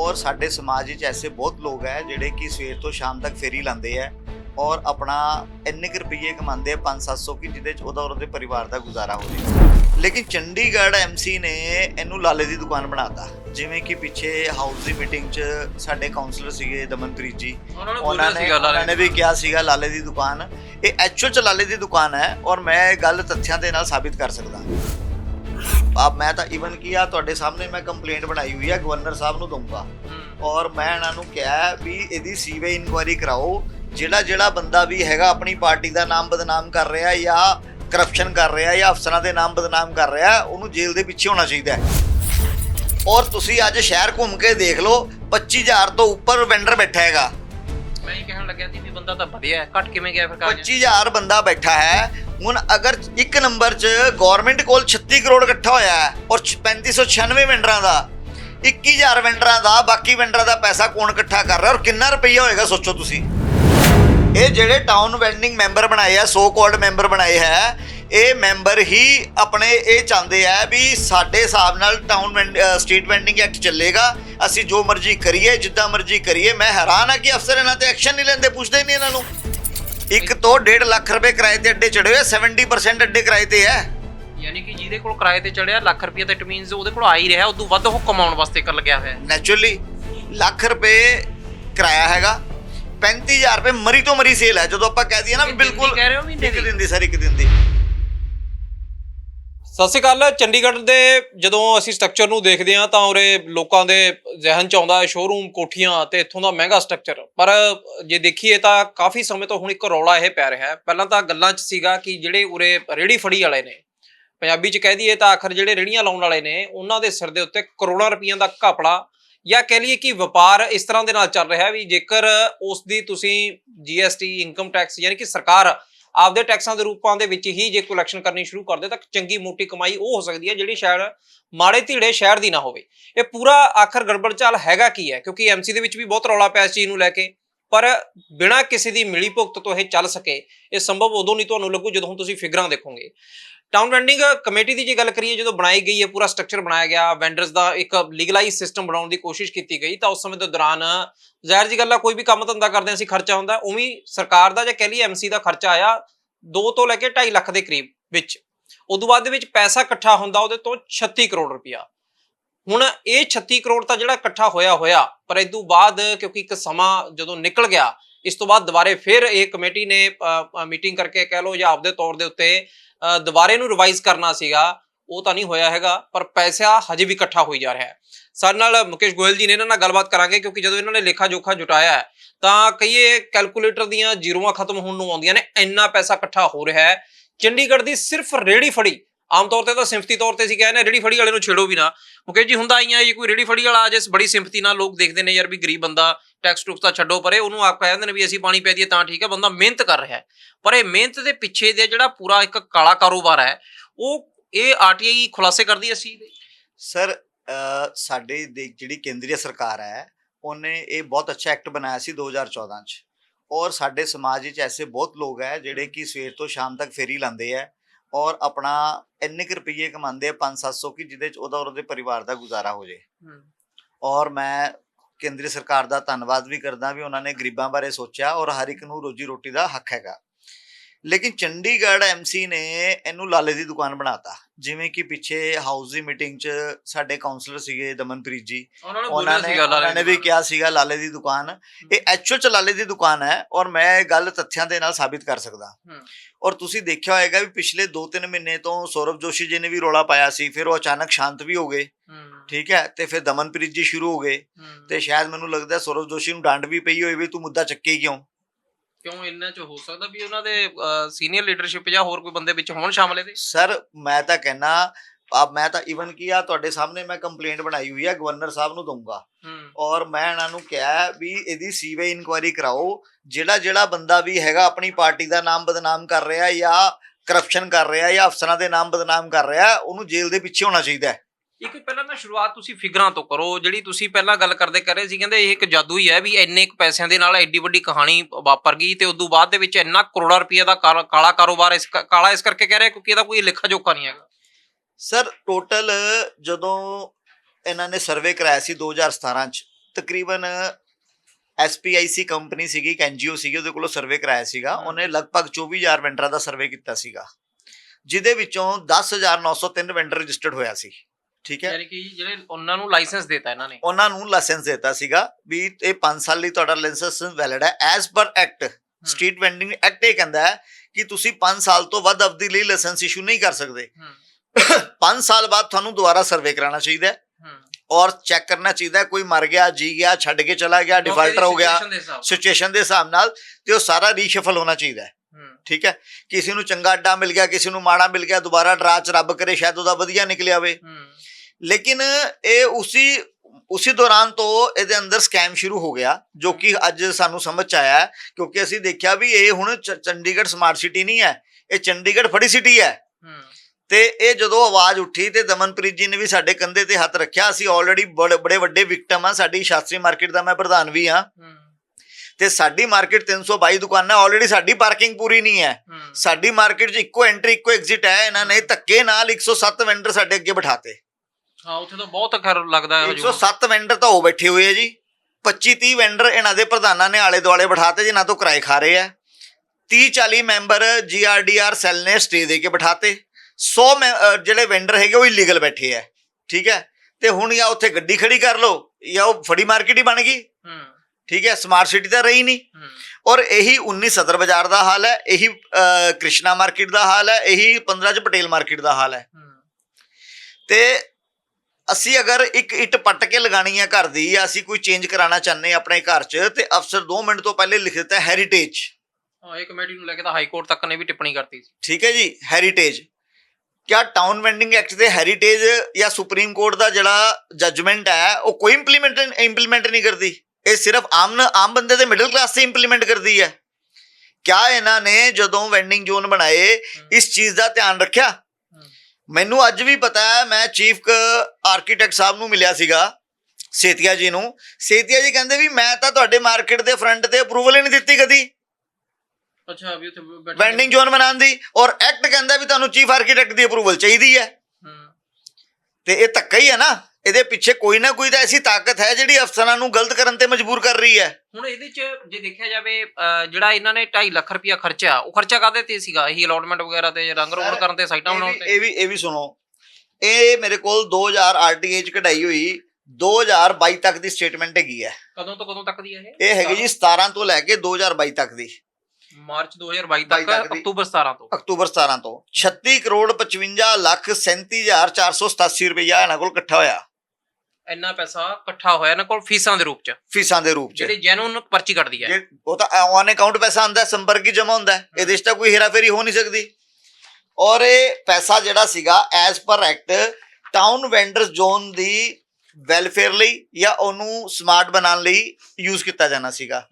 ਔਰ ਸਾਡੇ ਸਮਾਜ ਵਿੱਚ ਐਸੇ ਬਹੁਤ ਲੋਕ ਹੈ ਜਿਹੜੇ ਕਿ ਸਵੇਰ ਤੋਂ ਸ਼ਾਮ ਤੱਕ ਫੇਰੀ ਲਾਉਂਦੇ ਹੈ ਔਰ ਆਪਣਾ ਇੰਨੇ ਕੁ ਰੁਪਏ ਕਮਾਉਂਦੇ ਆ 5-700 ਕਿ ਜਿਹਦੇ ਚ ਉਹਦਾ ਔਰ ਉਹਦੇ ਪਰਿਵਾਰ ਦਾ ਗੁਜ਼ਾਰਾ ਹੋ ਜਾਵੇ ਲੇਕਿਨ ਚੰਡੀਗੜ੍ਹ ਐਮਸੀ ਨੇ ਇਹਨੂੰ ਲਾਲੇ ਦੀ ਦੁਕਾਨ ਬਣਾਤਾ। ਜਿਵੇਂ ਕਿ ਪਿੱਛੇ ਹਾਊਸ ਦੀ ਮੀਟਿੰਗ 'ਚ ਸਾਡੇ ਕਾਉਂਸਲਰ ਸੀਗੇ ਦਮਨਪ੍ਰੀਤ ਜੀ। ਉਹਨਾਂ ਨੇ ਉਹਨਾਂ ਨੇ ਵੀ ਕਿਹਾ ਸੀਗਾ ਲਾਲੇ ਦੀ ਦੁਕਾਨ। ਇਹ ਐਕਚੁਅਲ ਚ ਲਾਲੇ ਦੀ ਦੁਕਾਨ ਹੈ ਔਰ ਮੈਂ ਇਹ ਗੱਲ ਤੱਥਿਆਂ ਦੇ ਨਾਲ ਸਾਬਿਤ ਕਰ ਸਕਦਾ। ਆਪ ਮੈਂ ਤਾਂ ਇਵਨ ਕੀ ਆ ਤੁਹਾਡੇ ਸਾਹਮਣੇ ਮੈਂ ਕੰਪਲੇਂਟ ਬਣਾਈ ਹੋਈ ਹੈ ਗਵਰਨਰ ਸਾਹਿਬ ਨੂੰ ਦਊਂਗਾ। ਔਰ ਮੈਂ ਇਹਨਾਂ ਨੂੰ ਕਿਹਾ ਵੀ ਇਹਦੀ ਸੀਵੇ ਇਨਕੁਆਇਰੀ ਕਰਾਓ ਜਿਹੜਾ ਜਿਹੜਾ ਬੰਦਾ ਵੀ ਹੈਗਾ ਆਪਣੀ ਪਾਰਟੀ ਦਾ ਨਾਮ ਬਦਨਾਮ ਕਰ ਰਿਹਾ ਜਾਂ ਕਰਪਸ਼ਨ ਕਰ ਰਿਹਾ ਜਾਂ ਅਫਸਰਾਂ ਦੇ ਨਾਮ ਬਦਨਾਮ ਕਰ ਰਿਹਾ ਉਹਨੂੰ ਜੇਲ੍ਹ ਦੇ ਪਿੱਛੇ ਹੋਣਾ ਚਾਹੀਦਾ ਹੈ। ਔਰ ਤੁਸੀਂ ਅੱਜ ਸ਼ਹਿਰ ਘੁੰਮ ਕੇ ਦੇਖ ਲਓ 25000 ਤੋਂ ਉੱਪਰ ਵੈਂਡਰ ਬੈਠਾ ਹੈਗਾ। ਮੈਂ ਹੀ ਕਹਿਣ ਲੱਗਿਆ ਸੀ ਵੀ ਬੰਦਾ ਤਾਂ ਵਧੀਆ ਘਟ ਕਿਵੇਂ ਗਿਆ ਫਿਰ ਕਾਗਜ਼ 25000 ਬੰਦਾ ਬੈਠਾ ਹੈ। ਹੁਣ ਅਗਰ ਇੱਕ ਨੰਬਰ 'ਚ ਗਵਰਨਮੈਂਟ ਕੋਲ 36 ਕਰੋੜ ਇਕੱਠਾ ਹੋਇਆ ਹੈ ਔਰ 3596 ਵੈਂਡਰਾਂ ਦਾ 21000 ਵੈਂਡਰਾਂ ਦਾ, ਬਾਕੀ ਵੈਂਡਰਾਂ ਦਾ ਪੈਸਾ ਕੌਣ ਇਕੱਠਾ ਕਰ ਰਿਹਾ ਔਰ ਕਿੰਨਾ ਰੁਪਈਆ ਹੋਏਗਾ ਸੋਚੋ ਤੁਸੀਂ। ਇਹ ਜਿਹੜੇ ਟਾਊਨ ਵੈਂਡਿੰਗ ਮੈਂਬਰ ਬਣਾਏ ਆ ਸੋ ਕਾਲਡ ਮੈਂਬਰ ਬਣਾਏ ਹੈ ਇਹ ਮੈਂਬਰ ਹੀ ਆਪਣੇ ਇਹ ਚਾਹੁੰਦੇ ਆ ਵੀ ਸਾਡੇ ਹਿਸਾਬ ਨਾਲ ਟਾਊਨ ਸਟਰੀਟ ਵੈਂਡਿੰਗ ਐਕਟ ਚੱਲੇਗਾ। ਅਸੀਂ ਜੋ ਮਰਜ਼ੀ ਕਰੀਏ ਜਿੱਦਾਂ ਮਰਜ਼ੀ ਕਰੀਏ। ਮੈਂ ਹੈਰਾਨ ਆ ਕਿ ਅਫਸਰ ਇਹਨਾਂ ਤੇ ਐਕਸ਼ਨ ਨਹੀਂ ਲੈਂਦੇ ਪੁੱਛਦੇ ਨਹੀਂ ਇਹਨਾਂ ਨੂੰ। ਇੱਕ ਤੋਂ 1.5 ਲੱਖ ਰੁਪਏ ਕਿਰਾਏ ਤੇ ਅੱਡੇ ਚੜੇ ਹੋਏ 70% ਅੱਡੇ ਕਿਰਾਏ ਤੇ ਹੈ। ਯਾਨੀ ਕਿ ਜਿਹਦੇ ਕੋਲ ਕਿਰਾਏ ਤੇ ਚੜਿਆ ਲੱਖ ਰੁਪਏ ਤਾਂ ਇਟ ਮੀਨਸ ਉਹਦੇ ਕੋਲ ਆ ਹੀ ਰਿਹਾ ਉਦੋਂ ਵੱਧ ਉਹ ਕਮਾਉਣ ਵਾਸਤੇ ਕਰ ਲੱਗਿਆ ਹੋਇਆ। ਨੈਚੁਰਲੀ ਲੱਖ ਰੁਪਏ ਕਿਰਾਇਆ ਹੈਗਾ। 35000 ਰੁਪਏ ਮਰੀ ਤੋਂ ਮਰੀ ਸੇਲ ਹੈ। ਜਦੋਂ ਆਪਾਂ ਕਹਿ ਦਈਏ ਨਾ ਬਿਲਕੁਲ ਇੱਕ? ਦਿਨ ਦੀ ਸਰ ਇੱਕ ਦਿਨ ਦੀ। ਸਤਿ ਸ਼੍ਰੀ ਅਕਾਲ, ਚੰਡੀਗੜ੍ਹ ਦੇ ਜਦੋਂ ਅਸੀਂ ਸਟਰਕਚਰ ਨੂੰ ਦੇਖਦੇ ਹਾਂ ਤਾਂ ਉਰੇ ਲੋਕਾਂ ਦੇ ਜ਼ਿਹਨ ਚ ਆਉਂਦਾ ਹੈ ਸ਼ੋਰੂਮ ਕੋਠੀਆਂ ਤੇ ਇੱਥੋਂ ਦਾ ਮਹਿੰਗਾ ਸਟਰਕਚਰ ਪਰ ਜੇ ਦੇਖੀਏ ਤਾਂ ਕਾਫੀ ਸਮੇਂ ਤੋਂ ਹੁਣ ਇੱਕ ਰੌਲਾ ਇਹ ਪੈ ਰਿਹਾ ਹੈ। ਪਹਿਲਾਂ ਤਾਂ ਗੱਲਾਂ 'ਚ ਸੀਗਾ ਕਿ ਜਿਹੜੇ ਉਰੇ ਰੇੜੀ ਫੜੀ ਵਾਲੇ ਨੇ, ਪੰਜਾਬੀ 'ਚ ਕਹਿ ਦਈਏ ਤਾਂ ਆਖਰ ਜਿਹੜੇ ਰੇੜੀਆਂ ਲਾਉਣ ਵਾਲੇ ਨੇ, ਉਹਨਾਂ ਦੇ ਸਿਰ ਦੇ ਉੱਤੇ ਕਰੋੜਾਂ ਰੁਪਈਆਂ ਦਾ ਘਪਲਾ ਜਾਂ ਕਹਿ ਲਈਏ ਕਿ ਵਪਾਰ ਇਸ ਤਰ੍ਹਾਂ ਦੇ ਨਾਲ ਚੱਲ ਰਿਹਾ ਵੀ ਜੇਕਰ ਉਸ ਦੀ ਤੁਸੀਂ ਜੀਐਸਟੀ ਇਨਕਮ ਟੈਕਸ ਯਾਨੀ ਕਿ ਸਰਕਾਰ ਆਪਦੇ ਟੈਕਸਾਂ ਦੇ ਰੂਪਾਂ ਦੇ ਵਿੱਚ ਹੀ ਜੇ ਕਲੈਕਸ਼ਨ ਕਰਨੀ ਸ਼ੁਰੂ ਕਰ ਦੇ ਤਾਂ ਚੰਗੀ ਮੋਟੀ ਕਮਾਈ ਉਹ ਹੋ ਸਕਦੀ ਹੈ ਜਿਹੜੀ ਸ਼ਾਇਦ ਮਾੜੇ ਧੀੜੇ ਸ਼ਹਿਰ ਦੀ ਨਾ ਹੋਵੇ। ਇਹ ਪੂਰਾ ਆਖਰ ਗੜਬੜ ਚਾਲ ਹੈਗਾ ਕੀ ਹੈ? ਕਿਉਂਕਿ ਐਮਸੀ ਦੇ ਵਿੱਚ ਵੀ ਬਹੁਤ ਰੌਲਾ ਪਿਆ ਇਸ ਚੀਜ਼ ਨੂੰ ਲੈ ਕੇ। ਪਰ ਬਿਨਾਂ ਕਿਸੇ ਦੀ ਮਿਲੀ ਭੁਗਤ ਤੋਂ ਇਹ ਚੱਲ ਸਕੇ, ਇਹ ਸੰਭਵ ਉਦੋਂ ਨਹੀਂ ਤੁਹਾਨੂੰ ਲੱਗੂ ਜਦੋਂ ਤੁਸੀਂ ਫਿਗਰਾਂ ਦੇਖੋਗੇ। ਟਾਊਨ ਵੈਂਡਿੰਗ ਕਮੇਟੀ ਦੀ ਜੇ ਗੱਲ ਕਰੀਏ, ਜਦੋਂ ਬਣਾਈ ਗਈ ਹੈ, ਪੂਰਾ ਸਟਰਕਚਰ ਬਣਾਇਆ ਗਿਆ ਵੈਂਡਰਸ ਦਾ ਇੱਕ ਲੀਗਲਾਈਜ਼ ਸਿਸਟਮ ਬਣਾਉਣ ਦੀ ਕੋਸ਼ਿਸ਼ ਕੀਤੀ ਗਈ, ਤਾਂ ਉਸ ਸਮੇਂ ਦੇ ਦੌਰਾਨ ਜ਼ਾਹਿਰ ਜੀ ਗੱਲ ਆ, ਕੋਈ ਵੀ ਕੰਮ ਧੰਦਾ ਕਰਦੇ ਹਾਂ, ਅਸੀਂ ਖਰਚਾ ਹੁੰਦਾ, ਉਵੇਂ ਸਰਕਾਰ ਦਾ ਜਾਂ ਕਹਿ ਲਈਏ ਐਮਸੀ ਦਾ ਖਰਚਾ ਆਇਆ 2 ਤੋਂ ਲੈ ਕੇ 2.5 ਲੱਖ ਦੇ ਕਰੀਬ ਵਿੱਚ। ਉਦੋਂ ਬਾਅਦ ਦੇ ਵਿੱਚ ਪੈਸਾ ਇਕੱਠਾ ਹੁੰਦਾ, ਉਹਦੇ ਤੋਂ 36 ਕਰੋੜ ਰੁਪਇਆ। ਹੁਣ ਇਹ 36 ਕਰੋੜ ਤਾਂ ਜਿਹੜਾ ਇਕੱਠਾ ਹੋਇਆ ਹੋਇਆ, ਪਰ ਇਦੋਂ ਬਾਅਦ ਕਿਉਂਕਿ ਇੱਕ ਸਮਾਂ ਜਦੋਂ ਨਿਕਲ ਗਿਆ, ਇਸ ਤੋਂ ਬਾਅਦ ਦੁਬਾਰੇ ਫਿਰ ਇਹ ਕਮੇਟੀ ਨੇ ਮੀਟਿੰਗ ਕਰਕੇ ਕਹਿ ਲਓ ਜਾਂ ਆਪਦੇ ਤੌਰ ਦੇ ਉੱਤੇ ਦੁਬਾਰੇ ਨੂੰ ਰਿਵਾਈਜ਼ ਕਰਨਾ ਸੀਗਾ, ਉਹ ਤਾਂ ਨਹੀਂ ਹੋਇਆ ਹੈਗਾ, ਪਰ ਪੈਸਾ ਹਜੇ ਵੀ ਇਕੱਠਾ ਹੋਈ ਜਾ ਰਿਹਾ ਹੈ। ਸਾਡੇ ਨਾਲ ਮੁਕੇਸ਼ ਗੋਇਲ ਜੀ ਨੇ ਇਹਨਾਂ ਨਾਲ ਗੱਲਬਾਤ ਕਰਾਂਗੇ ਕਿਉਂਕਿ ਜਦੋਂ ਇਹਨਾਂ ਨੇ ਲੇਖਾ ਜੋਖਾ ਜੁਟਾਇਆ ਹੈ, ਤਾਂ ਕਈਏ ਕੈਲਕੂਲੇਟਰ ਦੀਆਂ ਜ਼ੀਰੋਆਂ ਖਤਮ ਹੋਣ ਨੂੰ ਆਉਂਦੀਆਂ ਨੇ, ਇੰਨਾ ਪੈਸਾ ਇਕੱਠਾ ਹੋ ਰਿਹਾ ਹੈ। ਚੰਡੀਗੜ੍ਹ ਦੀ ਸਿਰਫ ਰੇੜੀ ਫੜੀ ਆਮ ਤੌਰ ਤੇ ਤਾਂ ਸਿੰਪਤੀ ਤੌਰ ਤੇ ਅਸੀਂ ਕਹਿੰਦੇ ਰੇੜੀ ਫੜੀ ਵਾਲੇ ਨੂੰ ਛੇੜੋ ਵੀ ਨਾ। ਮੁਕੇਸ਼ ਜੀ ਹੁੰਦਾ ਆਈਆਂ ਜੀ ਕੋਈ ਰੇੜੀ ਫੜੀ ਵਾਲਾ ਆ ਜੇ ਬੜੀ ਸਿੰਪਤੀ ਨਾਲ ਲੋਕ ਦੇਖਦੇ ਨੇ ਯਾਰ ਵੀ ਗਰੀਬ ਬੰਦਾ ਟੈਕਸ ਟੁਕਸ ਤਾਂ ਛੱਡੋ ਪਰੇ ਉਹਨੂੰ ਆਪ ਕਹਿੰਦੇ ਨੇ ਵੀ ਅਸੀਂ ਪਾਣੀ ਪੈ ਦਈਏ ਤਾਂ ਠੀਕ ਹੈ ਬੰਦਾ ਮਿਹਨਤ ਕਰ ਰਿਹਾ ਹੈ। ਪਰ ਇਹ ਮਿਹਨਤ ਦੇ ਪਿੱਛੇ ਦੇ ਜਿਹੜਾ ਪੂਰਾ ਇੱਕ ਕਾਲਾ ਕਾਰੋਬਾਰ ਹੈ ਉਹ ਇਹ ਆਰਟੀਆਈ ਖੁਲਾਸੇ ਕਰਦੀ ਅਸੀਂ ਸਰ ਅ, ਸਾਡੇ ਦੇ ਜਿਹੜੀ ਕੇਂਦਰੀ ਸਰਕਾਰ ਹੈ ਉਹਨੇ ਇਹ ਬਹੁਤ ਅੱਛਾ ਐਕਟ ਬਣਾਇਆ ਸੀ 2014 ਚ। ਔਰ ਸਾਡੇ ਸਮਾਜ ਵਿੱਚ ਐਸੇ ਬਹੁਤ ਲੋਕ ਹੈ ਜਿਹੜੇ ਕਿ ਸਵੇਰ ਤੋਂ ਸ਼ਾਮ ਤੱਕ ਫੇਰੀ ਲਾਉਂਦੇ ਹੈ। ਔਰ ਆਪਣਾ ਇੰਨੇ ਕੁ ਰੁਪਏ ਕਮਾਉਂਦੇ ਆ 5-700 ਕਿ ਜਿਹਦੇ ਚ ਉਹਦਾ ਔਰ ਉਹਦੇ ਪਰਿਵਾਰ ਦਾ ਗੁਜ਼ਾਰਾ ਹੋ ਜੇ ਔਰ ਮੈਂ ਕੇਂਦਰੀ ਸਰਕਾਰ ਦਾ ਧੰਨਵਾਦ ਵੀ ਕਰਦਾ ਵੀ ਉਹਨਾਂ ਨੇ ਗਰੀਬਾਂ ਬਾਰੇ ਸੋਚਿਆ ਔਰ ਹਰ ਇੱਕ ਨੂੰ ਰੋਜੀ ਰੋਟੀ ਦਾ ਹੱਕ ਹੈਗਾ। ਲੇਕਿਨ ਚੰਡੀਗੜ੍ਹ ਐਮਸੀ ਨੇ ਇਹਨੂੰ ਲਾਲੇ ਦੀ ਦੁਕਾਨ ਬਣਾਤਾ। ਜਿਵੇਂ ਕਿ ਪਿੱਛੇ ਹਾਊਸ ਦੀ ਮੀਟਿੰਗ 'ਚ ਸਾਡੇ ਕਾਉਂਸਲਰ ਸੀਗੇ ਦਮਨਪ੍ਰੀਤ ਜੀ। ਉਹਨਾਂ ਨੇ ਬੋਲਿਆ ਉਹਨਾਂ ਵੀ ਕਿਹਾ ਸੀਗਾ ਲਾਲੇ ਦੀ ਦੁਕਾਨ। ਇਹ ਐਕਚੁਅਲ ਚ ਲਾਲੇ ਦੀ ਦੁਕਾਨ ਹੈ ਔਰ ਮੈਂ ਇਹ ਗੱਲ ਤੱਥਿਆਂ ਦੇ ਨਾਲ ਸਾਬਿਤ ਕਰ ਸਕਦਾ। ਹੂੰ। ਔਰ ਤੁਸੀਂ ਦੇਖਿਆ ਹੋਏਗਾ ਵੀ ਪਿਛਲੇ 2-3 ਮਹੀਨੇ ਤੋਂ ਸੌਰਵ ਜੋਸ਼ੀ ਜੀ ਨੇ ਵੀ ਰੋਲਾ ਪਾਇਆ ਸੀ ਫਿਰ ਉਹ ਅਚਾਨਕ ਸ਼ਾਂਤ ਵੀ ਹੋ ਗਏ। ਠੀਕ ਹੈ ਤੇ ਫਿਰ ਦਮਨਪ੍ਰੀਤ ਜੀ ਸ਼ੁਰੂ ਹੋ ਗਏ। ਤੇ ਸ਼ਾਇਦ ਮੈਨੂੰ ਲੱਗਦਾ ਸੌਰਵ ਜੋਸ਼ੀ ਨੂੰ ਡਾਂਡ ਵੀ ਪਈ ਹੋਈ ਵੀ ਤੂੰ ਮੁੱਦਾ ਚੱਕੇ ਕਿਉਂ? ਕਿਉਂ ਇੰਨਾ ਚ ਹੋ ਸਕਦਾ ਵੀ ਉਹਨਾਂ ਦੇ ਸੀਨੀਅਰ ਲੀਡਰਸ਼ਿਪ ਜਾਂ ਹੋਰ ਕੋਈ ਬੰਦੇ ਵਿੱਚ ਹੋਣ ਸ਼ਾਮਲ ਇਹਦੇ? ਸਰ ਮੈਂ ਤਾਂ ਕਹਿਣਾ ਆ ਮੈਂ ਤਾਂ ਇਵਨ ਕੀ ਆ ਤੁਹਾਡੇ ਸਾਹਮਣੇ ਮੈਂ ਕੰਪਲੇਂਟ ਬਣਾਈ ਹੋਈ ਹੈ ਗਵਰਨਰ ਸਾਹਿਬ ਨੂੰ ਦਊਂਗਾ। ਔਰ ਮੈਂ ਇਹਨਾਂ ਨੂੰ ਕਿਹਾ ਵੀ ਇਹਦੀ ਸੀਵੇ ਇਨਕੁਆਇਰੀ ਕਰਾਓ ਜਿਹੜਾ ਜਿਹੜਾ ਬੰਦਾ ਵੀ ਹੈਗਾ ਆਪਣੀ ਪਾਰਟੀ ਦਾ ਨਾਮ ਬਦਨਾਮ ਕਰ ਰਿਹਾ ਜਾਂ ਕਰਪਸ਼ਨ ਕਰ ਰਿਹਾ ਜਾਂ ਅਫਸਰਾਂ ਦੇ ਨਾਮ ਬਦਨਾਮ ਕਰ ਰਿਹਾ ਉਹਨੂੰ ਜੇਲ੍ਹ ਦੇ ਪਿੱਛੇ ਹੋਣਾ ਚਾਹੀਦਾ ਹੈ। ਇੱਕ ਪਹਿਲਾਂ ਨਾ ਸ਼ੁਰੂਆਤ ਤੁਸੀਂ ਫਿਗਰਾਂ ਤੋਂ ਕਰੋ ਜਿਹੜੀ ਤੁਸੀਂ ਪਹਿਲਾਂ ਗੱਲ ਕਰਦੇ ਕਰ ਰਹੇ ਸੀ ਕਹਿੰਦੇ ਇਹ ਇੱਕ ਜਾਦੂ ਹੀ ਹੈ ਵੀ ਇੰਨੇ ਕੁ ਪੈਸਿਆਂ ਦੇ ਨਾਲ ਐਡੀ ਵੱਡੀ ਕਹਾਣੀ ਵਾਪਰ ਗਈ ਤੇ ਉਦੋਂ ਬਾਅਦ ਦੇ ਵਿੱਚ ਇੰਨਾ ਕਰੋੜਾਂ ਰੁਪਏ ਦਾ ਕਾਲਾ ਕਾਰੋਬਾਰ ਇਸ ਕਾਲਾ ਇਸ ਕਰਕੇ ਕਹਿ ਰਿਹਾ ਕਿਉਂਕਿ ਇਹਦਾ ਕੋਈ ਲੇਖਾ ਜੋਖਾ ਨਹੀਂ ਹੈਗਾ। ਸਰ ਟੋਟਲ ਜਦੋਂ ਇਹਨਾਂ ਨੇ ਸਰਵੇ ਕਰਾਇਆ ਸੀ 2017 ਚ ਤਕਰੀਬਨ SPIC ਕੰਪਨੀ ਸੀਗੀ ਇੱਕ ਐਨਜੀਓ ਸੀਗੀ ਉਹਦੇ ਕੋਲੋਂ ਸਰਵੇ ਕਰਾਇਆ ਸੀਗਾ। ਉਹਨੇ ਲਗਭਗ 24000 ਵੈਂਡਰਾਂ ਦਾ ਸਰਵੇ ਕੀਤਾ ਸੀਗਾ ਜਿਹਦੇ ਵਿੱਚੋਂ 10903 ਵੈਂਡਰ ਰਜਿਸਟਰਡ ਹੋਇਆ ਸੀ। ਠੀਕ ਹੈ। ਯਾਨੀ ਕਿ ਜਿਹੜੇ ਉਹਨਾਂ ਨੂੰ ਲਾਇਸੈਂਸ ਦਿੱਤਾ ਇਹਨਾਂ ਨੇ। ਉਹਨਾਂ ਨੂੰ ਲਾਇਸੈਂਸ ਦਿੱਤਾ ਸੀਗਾ ਵੀ ਇਹ 5 ਸਾਲ ਲਈ ਤੁਹਾਡਾ ਲਾਇਸੈਂਸ ਵੈਲਿਡ ਹੈ as per act street vending act ਇਹ ਕਹਿੰਦਾ ਹੈ ਕਿ ਤੁਸੀਂ 5 ਸਾਲ ਤੋਂ ਵੱਧ ਅਵਧੀ ਲਈ ਲਾਇਸੈਂਸ ਇਸ਼ੂ ਨਹੀਂ ਕਰ ਸਕਦੇ। ਹੂੰ। 5 ਸਾਲ ਬਾਅਦ ਤੁਹਾਨੂੰ ਦੁਬਾਰਾ ਸਰਵੇ ਕਰਾਉਣਾ ਚਾਹੀਦਾ ਹੈ ਔਰ ਚੈੱਕ ਕਰਨਾ ਚਾਹੀਦਾ ਕੋਈ ਮਰ ਗਿਆ ਜੀ ਗਿਆ ਛੱਡ ਕੇ ਚਲਾ ਗਿਆ ਡਿਫਾਲਟਰ ਹੋ ਗਿਆ। ਸਿਚੁਏਸ਼ਨ ਦੇ ਹਿਸਾਬ ਨਾਲ। ਤੇ ਉਹ ਸਾਰਾ ਰੀਸ਼ਫਲ ਹੋਣਾ ਚਾਹੀਦਾ ਹੈ। ਠੀਕ ਹੈ। ਕਿਸੇ ਨੂੰ ਚੰਗਾ ਅੱਡਾ ਮਿਲ ਗਿਆ ਕਿਸੇ ਨੂੰ ਮਾੜਾ ਮਿਲ ਗਿਆ ਦੁਬਾਰਾ ਡਰਾ ਚ ਰੱਬ ਕਰੇ ਸ਼ਾਇਦ ਉਹਦਾ ਵਧੀਆ ਨਿਕਲਿਆ ਹੋਵੇ। ਲੇਕਿਨ ਇਹ ਉਸੇ ਉਸੇ ਦੌਰਾਨ ਤੋਂ ਇਹਦੇ ਅੰਦਰ ਸਕੈਮ ਸ਼ੁਰੂ ਹੋ ਗਿਆ ਜੋ ਕਿ ਅੱਜ ਸਾਨੂੰ ਸਮਝ ਚ ਆਇਆ ਕਿਉਂਕਿ ਅਸੀਂ ਦੇਖਿਆ ਵੀ ਇਹ ਹੁਣ ਚੰਡੀਗੜ੍ਹ ਸਮਾਰਟ ਸਿਟੀ ਨਹੀਂ ਹੈ ਇਹ ਚੰਡੀਗੜ੍ਹ ਫੜੀ ਸਿਟੀ ਹੈ। ਤੇ ਇਹ ਜਦੋਂ ਆਵਾਜ਼ ਉੱਠੀ ਤੇ ਦਮਨਪ੍ਰੀਤ ਜੀ ਨੇ ਵੀ ਸਾਡੇ ਕੰਧੇ ਤੇ ਹੱਥ ਰੱਖਿਆ ਅਸੀਂ ਆਲਰੇਡੀ ਬੜੇ ਵੱਡੇ ਵਿਕਟਮ ਆ ਸਾਡੀ ਸ਼ਾਸਤਰੀ ਮਾਰਕੀਟ ਦਾ ਮੈਂ ਪ੍ਰਧਾਨ ਵੀ ਹਾਂ। ਹੂੰ ਤੇ ਸਾਡੀ ਮਾਰਕੀਟ 322 ਦੁਕਾਨਾਂ ਆਲਰੇਡੀ ਸਾਡੀ ਪਾਰਕਿੰਗ ਪੂਰੀ ਨਹੀਂ ਹੂੰ। ਸਾਡੀ ਮਾਰਕੀਟ 'ਚ ਇੱਕੋ ਐਂਟਰੀ ਇੱਕੋ ਐਗਜ਼ਿਟ ਹੈ ਇਹਨਾਂ ਨੇ ਧੱਕੇ ਨਾਲ 107 ਵੈਂਡਰ ਸਾਡੇ ਅੱਗੇ ਬਿਠਾਤੇ। ਹਾਂ ਉੱਥੇ ਤਾਂ ਬਹੁਤ ਖਰ ਲੱਗਦਾ ਹੈ ਹਜੂਮ 107 ਵੈਂਡਰ ਤਾਂ ਉਹ ਬੈਠੇ ਹੋਏ ਆ ਜੀ। 25 30 ਵੈਂਡਰ ਇਹਨਾਂ ਦੇ ਪ੍ਰਧਾਨਾਂ ਨੇ ਆਲੇ ਦੁਆਲੇ ਬਿਠਾਤੇ ਜਿਨ੍ਹਾਂ ਤੋਂ ਕਿਰਾਏ ਖਾ ਰਹੇ ਆ। 30 40 ਮੈਂਬਰ ਜੀਆਰਡੀਆਰ ਸੈੱਲ ਨੇ ਸਟੇ ਦੇ ਕੇ ਬਿਠਾਤੇ। 100 ਮੈਂ- ਅਹ ਜਿਹੜੇ ਵੈਂਡਰ ਹੈਗੇ ਉਹ ਇਲੀਗਲ ਬੈਠੇ ਆ। ਠੀਕ ਹੈ? ਤੇ ਹੁਣ ਜਾਂ ਉੱਥੇ ਗੱਡੀ ਖੜੀ ਕਰ ਲਓ ਜਾਂ ਉਹ ਫੜੀ ਮਾਰਕੀਟ ਹੀ ਬਣ ਗਈ। ਠੀਕ ਹੈ? ਸਮਾਰਟ ਸਿਟੀ ਤਾਂ ਰਹੀ ਨਹੀਂ। ਔਰ ਇਹੀ 19 ਸਦਰ ਬਾਜ਼ਾਰ ਦਾ ਹਾਲ ਹੈ ਇਹੀ ਕ੍ਰਿਸ਼ਨਾ ਮਾਰਕੀਟ ਦਾ ਹਾਲ ਹੈ ਇਹੀ 15 ਚ ਪਟੇਲ ਮਾਰਕੀਟ ਦਾ ਹਾਲ ਹੂੰ। ਤੇ ਅਸੀਂ ਅਗਰ ਇੱਕ ਇੱਟ ਪੱਟ ਕੇ ਲਗਾਣੀ ਹੈ ਘਰ ਦੀ ਜਾਂ ਅਸੀਂ ਕੋਈ ਚੇਂਜ ਕਰਾਉਣਾ ਚਾਹੁੰਦੇ ਹਾਂ ਆਪਣੇ ਘਰ 'ਚ ਤੇ ਅਫਸਰ 2 ਮਿੰਟ ਤੋਂ ਪਹਿਲੇ ਲਿਖ ਦਿੱਤਾ ਹੈਰੀਟੇਜ ਹਾਂ ਇਹ ਕਮੇਟੀ ਨੂੰ ਲੈ ਕੇ ਤਾਂ ਹਾਈ ਕੋਰਟ ਤੱਕ ਨੇ ਵੀ ਟਿੱਪਣੀ ਕਰਤੀ ਸੀ। ਠੀਕ ਹੈ ਜੀ ਹੈਰੀਟੇਜ ਕਿਆ ਟਾਊਨ ਵੈਂਡਿੰਗ ਐਕਟ ਦੇ ਹੈਰੀਟੇਜ ਜਾਂ ਸੁਪਰੀਮ ਕੋਰਟ ਦਾ ਜਿਹੜਾ ਜੱਜਮੈਂਟ ਹੈ ਉਹ ਕੋਈ ਇੰਪਲੀਮੈਂਟ ਇੰਪਲੀਮੈਂਟ ਨਹੀਂ ਕਰਦੀ। ਇਹ ਸਿਰਫ ਆਮ ਆਮ ਬੰਦੇ ਦੇ ਮਿਡਲ ਕਲਾਸ ਤੇ ਇੰਪਲੀਮੈਂਟ ਕਰਦੀ ਹੈ। ਕਿਆ ਇਹਨਾਂ ਨੇ ਜਦੋਂ ਵੈਂਡਿੰਗ ਜ਼ੋਨ ਬਣਾਏ ਇਸ ਚੀਜ਼ ਦਾ ਧਿਆਨ ਰੱਖਿਆ? ਮੈਨੂੰ ਅੱਜ ਵੀ ਪਤਾ ਹੈ ਮੈਂ ਚੀਫ ਆਰਕੀਟੈਕਟ ਸਾਹਿਬ ਨੂੰ ਮਿਲਿਆ ਸੀਗਾ ਸੇਤੀਆ ਜੀ ਨੂੰ। ਸੇਤੀਆ ਜੀ ਕਹਿੰਦੇ ਵੀ ਮੈਂ ਤਾਂ ਤੁਹਾਡੇ ਮਾਰਕੀਟ ਦੇ ਫਰੰਟ ਤੇ ਅਪਰੂਵਲ ਹੀ ਨਹੀਂ ਦਿੱਤੀ ਕਦੀ। ਅੱਛਾ ਵੀ ਉੱਥੇ ਬੈਠੇ ਵੈਂਡਿੰਗ ਜ਼ੋਨ ਬਣਾਉਣ ਦੀ। ਔਰ ਐਕਟ ਕਹਿੰਦਾ ਵੀ ਤੁਹਾਨੂੰ ਚੀਫ ਆਰਕੀਟੈਕਟ ਦੀ ਅਪਰੂਵਲ ਚਾਹੀਦੀ ਹੈ। ਹੂੰ। ਤੇ ਇਹ ਧੱਕਾ ਹੀ ਹੈ ਨਾ। ਇਹਦੇ ਪਿੱਛੇ ਕੋਈ ਨਾ ਕੋਈ ਤਾਂ ਐਸੀ ਤਾਕਤ ਹੈ ਜਿਹੜੀ ਅਫਸਰਾਂ ਨੂੰ ਗਲਤ ਕਰਨ ਤੇ ਮਜਬੂਰ ਕਰ ਰਹੀ ਹੈ। ਹੁਣ ਇਹਦੇ ਚ ਜੇ ਦੇਖਿਆ ਜਾਵੇ ਅਹ, ਜਿਹੜਾ ਇਹਨਾਂ ਨੇ 2.5 ਲੱਖ ਰੁਪਇਆ ਖਰਚਿਆ ਉਹ ਖਰਚਾ ਕਾਹਦੇ ਤੇ ਸੀਗਾ? ਇਹੀ ਅਲਾਟਮੈਂਟ ਵਗੈਰਾ ਤੇ ਰੰਗ ਰੋਗਨ ਕਰਨ ਤੇ ਸਾਈਟਾਂ ਇਹ ਬਣਾਉਣ ਵੀ- ਤੇ? ਇਹ ਵੀ ਇਹ ਵੀ ਸੁਣੋ। ਇਹ ਮੇਰੇ ਕੋਲ 2000 ਆਰਟੀਏ ਚ ਕਢਾਈ ਹੋਈ 2022 ਤੱਕ ਦੀ ਸਟੇਟਮੈਂਟ ਹੈਗੀ ਹੈ। ਕਦੋਂ ਤੋਂ ਕਦੋਂ ਤੱਕ ਦੀ ਹੈ ਇਹ? ਇਹ ਹੈਗੀ ਜੀ 17 ਤੋਂ ਲੈ ਕੇ 2022 ਤੱਕ ਦੀ। ਮਾਰਚ 2022 ਤੱਕ ਤੱਕ ਦੀ। ਅਕਤੂਬਰ 17 ਤੋਂ। ਅਕਤੂਬਰ 17 ਤੋਂ। 36 ਕਰੋੜ 55 ਲੱਖ 37487 ਰੁਪਇਆ ਇਹਨਾਂ ਕੋਲ ਇਕੱਠਾ ਹੋਇਆ। ਇੰਨਾ ਪੈਸਾ ਇਕੱਠਾ ਹੋਇਆ ਇਹਨਾਂ ਕੋਲ ਫੀਸਾਂ ਦੇ ਰੂਪ ਚ। ਫੀਸਾਂ ਦੇ ਰੂਪ ਚ। ਜਿਹੜੀ ਜੈਨੂਨ ਪਰਚੀ ਕੱਟਦੀ ਹੈ। ਜੇ ਉਹ ਤਾਂ ਔਨ ਅਕਾਊਂਟ ਪੈਸਾ ਆਂਦਾ ਸੰਪਰਕ ਹੀ ਜਮਾ ਹੁੰਦਾ ਹੈ। ਇਹਦੇ 'ਚ ਤਾਂ ਕੋਈ ਹੇਰਾਫੇਰੀ ਹੋ ਨਹੀਂ ਸਕਦੀ। ਔਰ ਇਹ ਪੈਸਾ ਜਿਹੜਾ ਸੀਗਾ as per act town vendors zone ਦੀ ਵੈਲਫੇਅਰ ਲਈ ਜਾਂ ਉਹਨੂੰ ਸਮਾਰਟ ਬਣਾਉਣ ਲਈ ਯੂਜ਼ ਕੀਤਾ ਜਾਣਾ ਸੀਗਾ।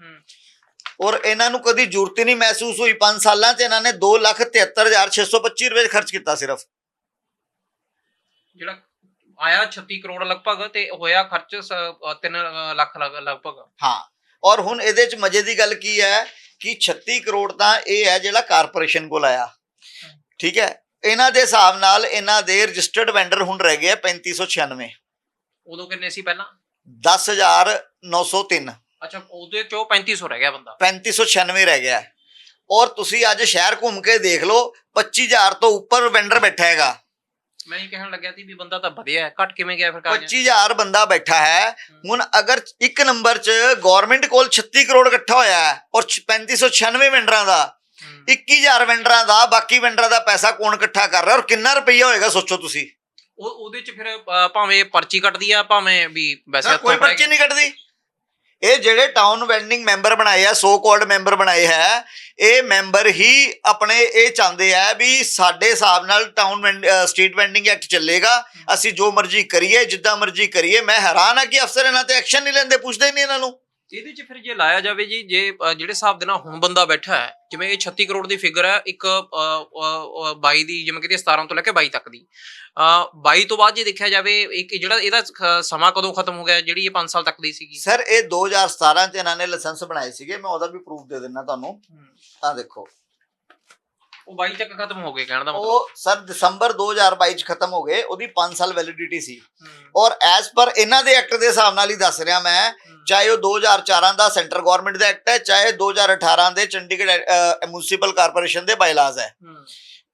ਔਰ ਇਹਨਾਂ ਨੂੰ ਕਦੀ ਜ਼ਰੂਰਤ ਹੀ ਨਹੀਂ ਮਹਿਸੂਸ ਹੋਈ। 5 ਸਾਲਾਂ 'ਚ ਇਹਨਾਂ ਨੇ 273625 ਰੁਪਏ ਖਰਚ ਕੀਤਾ ਸਿਰਫ। ਜਿਹੜਾ ਆਇਆ 36 ਕਰੋੜ ਲਗਭਗ ਤੇ ਹੋਇਆ ਖਰਚ 3 ਲੱਖ ਲਗ- ਲਗਭਗ। ਹਾਂ ਔਰ ਹੁਣ ਇਹਦੇ 'ਚ ਮਜ਼ੇ ਦੀ ਗੱਲ ਕੀ ਹੈ ਕਿ 36 ਕਰੋੜ ਤਾਂ ਇਹ ਹੈ ਜਿਹੜਾ ਕਾਰਪੋਰੇਸ਼ਨ ਕੋਲ ਆਇਆ। ਠੀਕ ਹੈ? ਇਹਨਾਂ ਦੇ ਹਿਸਾਬ ਨਾਲ ਇਹਨਾਂ ਦੇ ਰਜਿਸਟਰਡ ਵੈਂਡਰ ਹੁਣ ਰਹਿ ਗਏ ਆ 3596 ਉਦੋਂ ਕਿੰਨੇ ਸੀ ਪਹਿਲਾਂ? 10903 ਅੱਛਾ ਉਹਦੇ ਚੋਂ 3500 ਰਹਿ ਗਿਆ ਬੰਦਾ। 3596 ਰਹਿ ਗਿਆ। ਔਰ ਤੁਸੀਂ ਅੱਜ ਸ਼ਹਿਰ ਘੁੰਮ ਕੇ ਦੇਖ ਲਓ 25000 ਤੋਂ ਉੱਪਰ ਵੈਂਡਰ ਬੈਠਾ ਹੈਗਾ। ਮੈਂ ਹੀ ਕਹਿਣ ਲੱਗਿਆ ਸੀ ਵੀ ਬੰਦਾ ਤਾਂ ਵਧਿਆ ਹੈ ਘਟ ਕਿਵੇਂ ਗਿਆ ਫਿਰ ਕਾਜ 25000 ਬੰਦਾ ਬੈਠਾ ਹੈ। ਹੁਣ ਅਗਰ ਇੱਕ ਨੰਬਰ 'ਚ ਗਵਰਨਮੈਂਟ ਕੋਲ 36 ਕਰੋੜ ਇਕੱਠਾ ਹੋਇਆ ਹੈ ਔਰ 3596 ਵੈਂਡਰਾਂ ਦਾ 21000 ਵੈਂਡਰਾਂ ਦਾ ਬਾਕੀ ਵੈਂਡਰਾਂ ਦਾ ਪੈਸਾ ਕੌਣ ਇਕੱਠਾ ਕਰ ਰਿਹਾ ਔਰ ਕਿੰਨਾ ਰੁਪਈਆ ਹੋਏਗਾ ਸੋਚੋ ਤੁਸੀਂ? ਉਹ ਉਹਦੇ ਚ ਫਿਰ ਭਾਵੇਂ ਪਰਚੀ ਕੱਟਦੀ ਆ ਭਾਵੇਂ ਵੀ ਵੈਸੇ ਕੋਈ ਪਰਚੀ ਨਹੀਂ ਕੱਟਦੀ। ਇਹ ਜਿਹੜੇ ਟਾਊਨ ਵੈਂਡਿੰਗ ਮੈਂਬਰ ਬਣਾਏ ਆ ਸੋ ਕਾਲਡ ਮੈਂਬਰ ਬਣਾਏ ਹੈ, ਇਹ ਮੈਂਬਰ ਹੀ ਆਪਣੇ ਇਹ ਚਾਹੁੰਦੇ ਆ ਵੀ ਸਾਡੇ ਹਿਸਾਬ ਨਾਲ ਟਾਊਨ ਸਟਰੀਟ ਵੈਂਡਿੰਗ ਐਕਟ ਚੱਲੇਗਾ। ਅਸੀਂ ਜੋ ਮਰਜ਼ੀ ਕਰੀਏ, ਜਿੱਦਾਂ ਮਰਜ਼ੀ ਕਰੀਏ, ਮੈਂ ਹੈਰਾਨ ਆ ਕਿ ਅਫਸਰ ਇਹਨਾਂ ਤੇ ਐਕਸ਼ਨ ਨਹੀਂ ਲੈਂਦੇ, ਪੁੱਛਦੇ ਨਹੀਂ ਇਹਨਾਂ ਨੂੰ। ਇਹਦੇ ਚ ਫਿਰ ਜੇ ਲਾਇਆ ਜਾਵੇ ਜੀ ਜੇ ਜਿਹੜੇ ਹਿਸਾਬ ਦੇ ਨਾਲ ਹੁਣ ਬੰਦਾ ਬੈਠਾ ਹੈ ਜਿਵੇਂ ਇਹ 36 ਕਰੋੜ ਦੀ ਫਿਗਰ ਹੈ ਇੱਕ ਅ, ਅ, ਅ, 22 ਦੀ ਜਿਵੇਂ ਕਿ 17 ਤੋਂ ਲੈ ਕੇ 22 ਤੱਕ ਦੀ। ਅ, 22 ਤੋਂ ਬਾਅਦ ਜੇ ਦੇਖਿਆ ਜਾਵੇ ਇੱਕ ਜਿਹੜਾ ਇਹਦਾ ਸਮਾਂ ਕਦੋਂ ਖਤਮ ਹੋ ਗਿਆ ਜਿਹੜੀ ਇਹ 5 ਸਾਲ ਤੱਕ ਦੀ ਸੀਗੀ? ਸਰ ਇਹ 2017 ਚ ਇਹਨਾਂ ਨੇ ਲਾਇਸੈਂਸ ਬਣਾਏ ਸੀਗੇ ਮੈਂ ਉਹਦਾ ਵੀ ਪ੍ਰੂਫ ਦੇ ਦਿੰਦਾ ਤੁਹਾਨੂੰ। ਆ ਦੇਖੋ ਉਹ 22 ਤੱਕ ਖਤਮ ਹੋ ਗਏ ਕਹਿਣ ਦਾ ਮਤਲਬ। ਉਹ ਸਰ ਦਸੰਬਰ 2022 ਚ ਖਤਮ ਹੋ ਗਏ ਉਹਦੀ 5 ਸਾਲ ਵੈਲਿਡਿਟੀ ਸੀ। ਔਰ ਐਸ ਪਰ ਇਹਨਾਂ ਦੇ ਐਕਟ ਦੇ ਹਿਸਾਬ ਨਾਲ ਹੀ ਦੱਸ ਰਿਹਾ ਮੈਂ ਚਾਹੇ ਉਹ 2004 ਦਾ ਸੈਂਟਰ ਗਵਰਨਮੈਂਟ ਦਾ ਐਕਟ ਹੈ ਚਾਹੇ 2018 ਦੇ ਚੰਡੀਗੜ੍ਹ ਮਿਊਨਿਸਪਲ ਕਾਰਪੋਰੇਸ਼ਨ ਦੇ ਬਾਇਲਾਜ਼ ਹੈ। ਹੂੰ,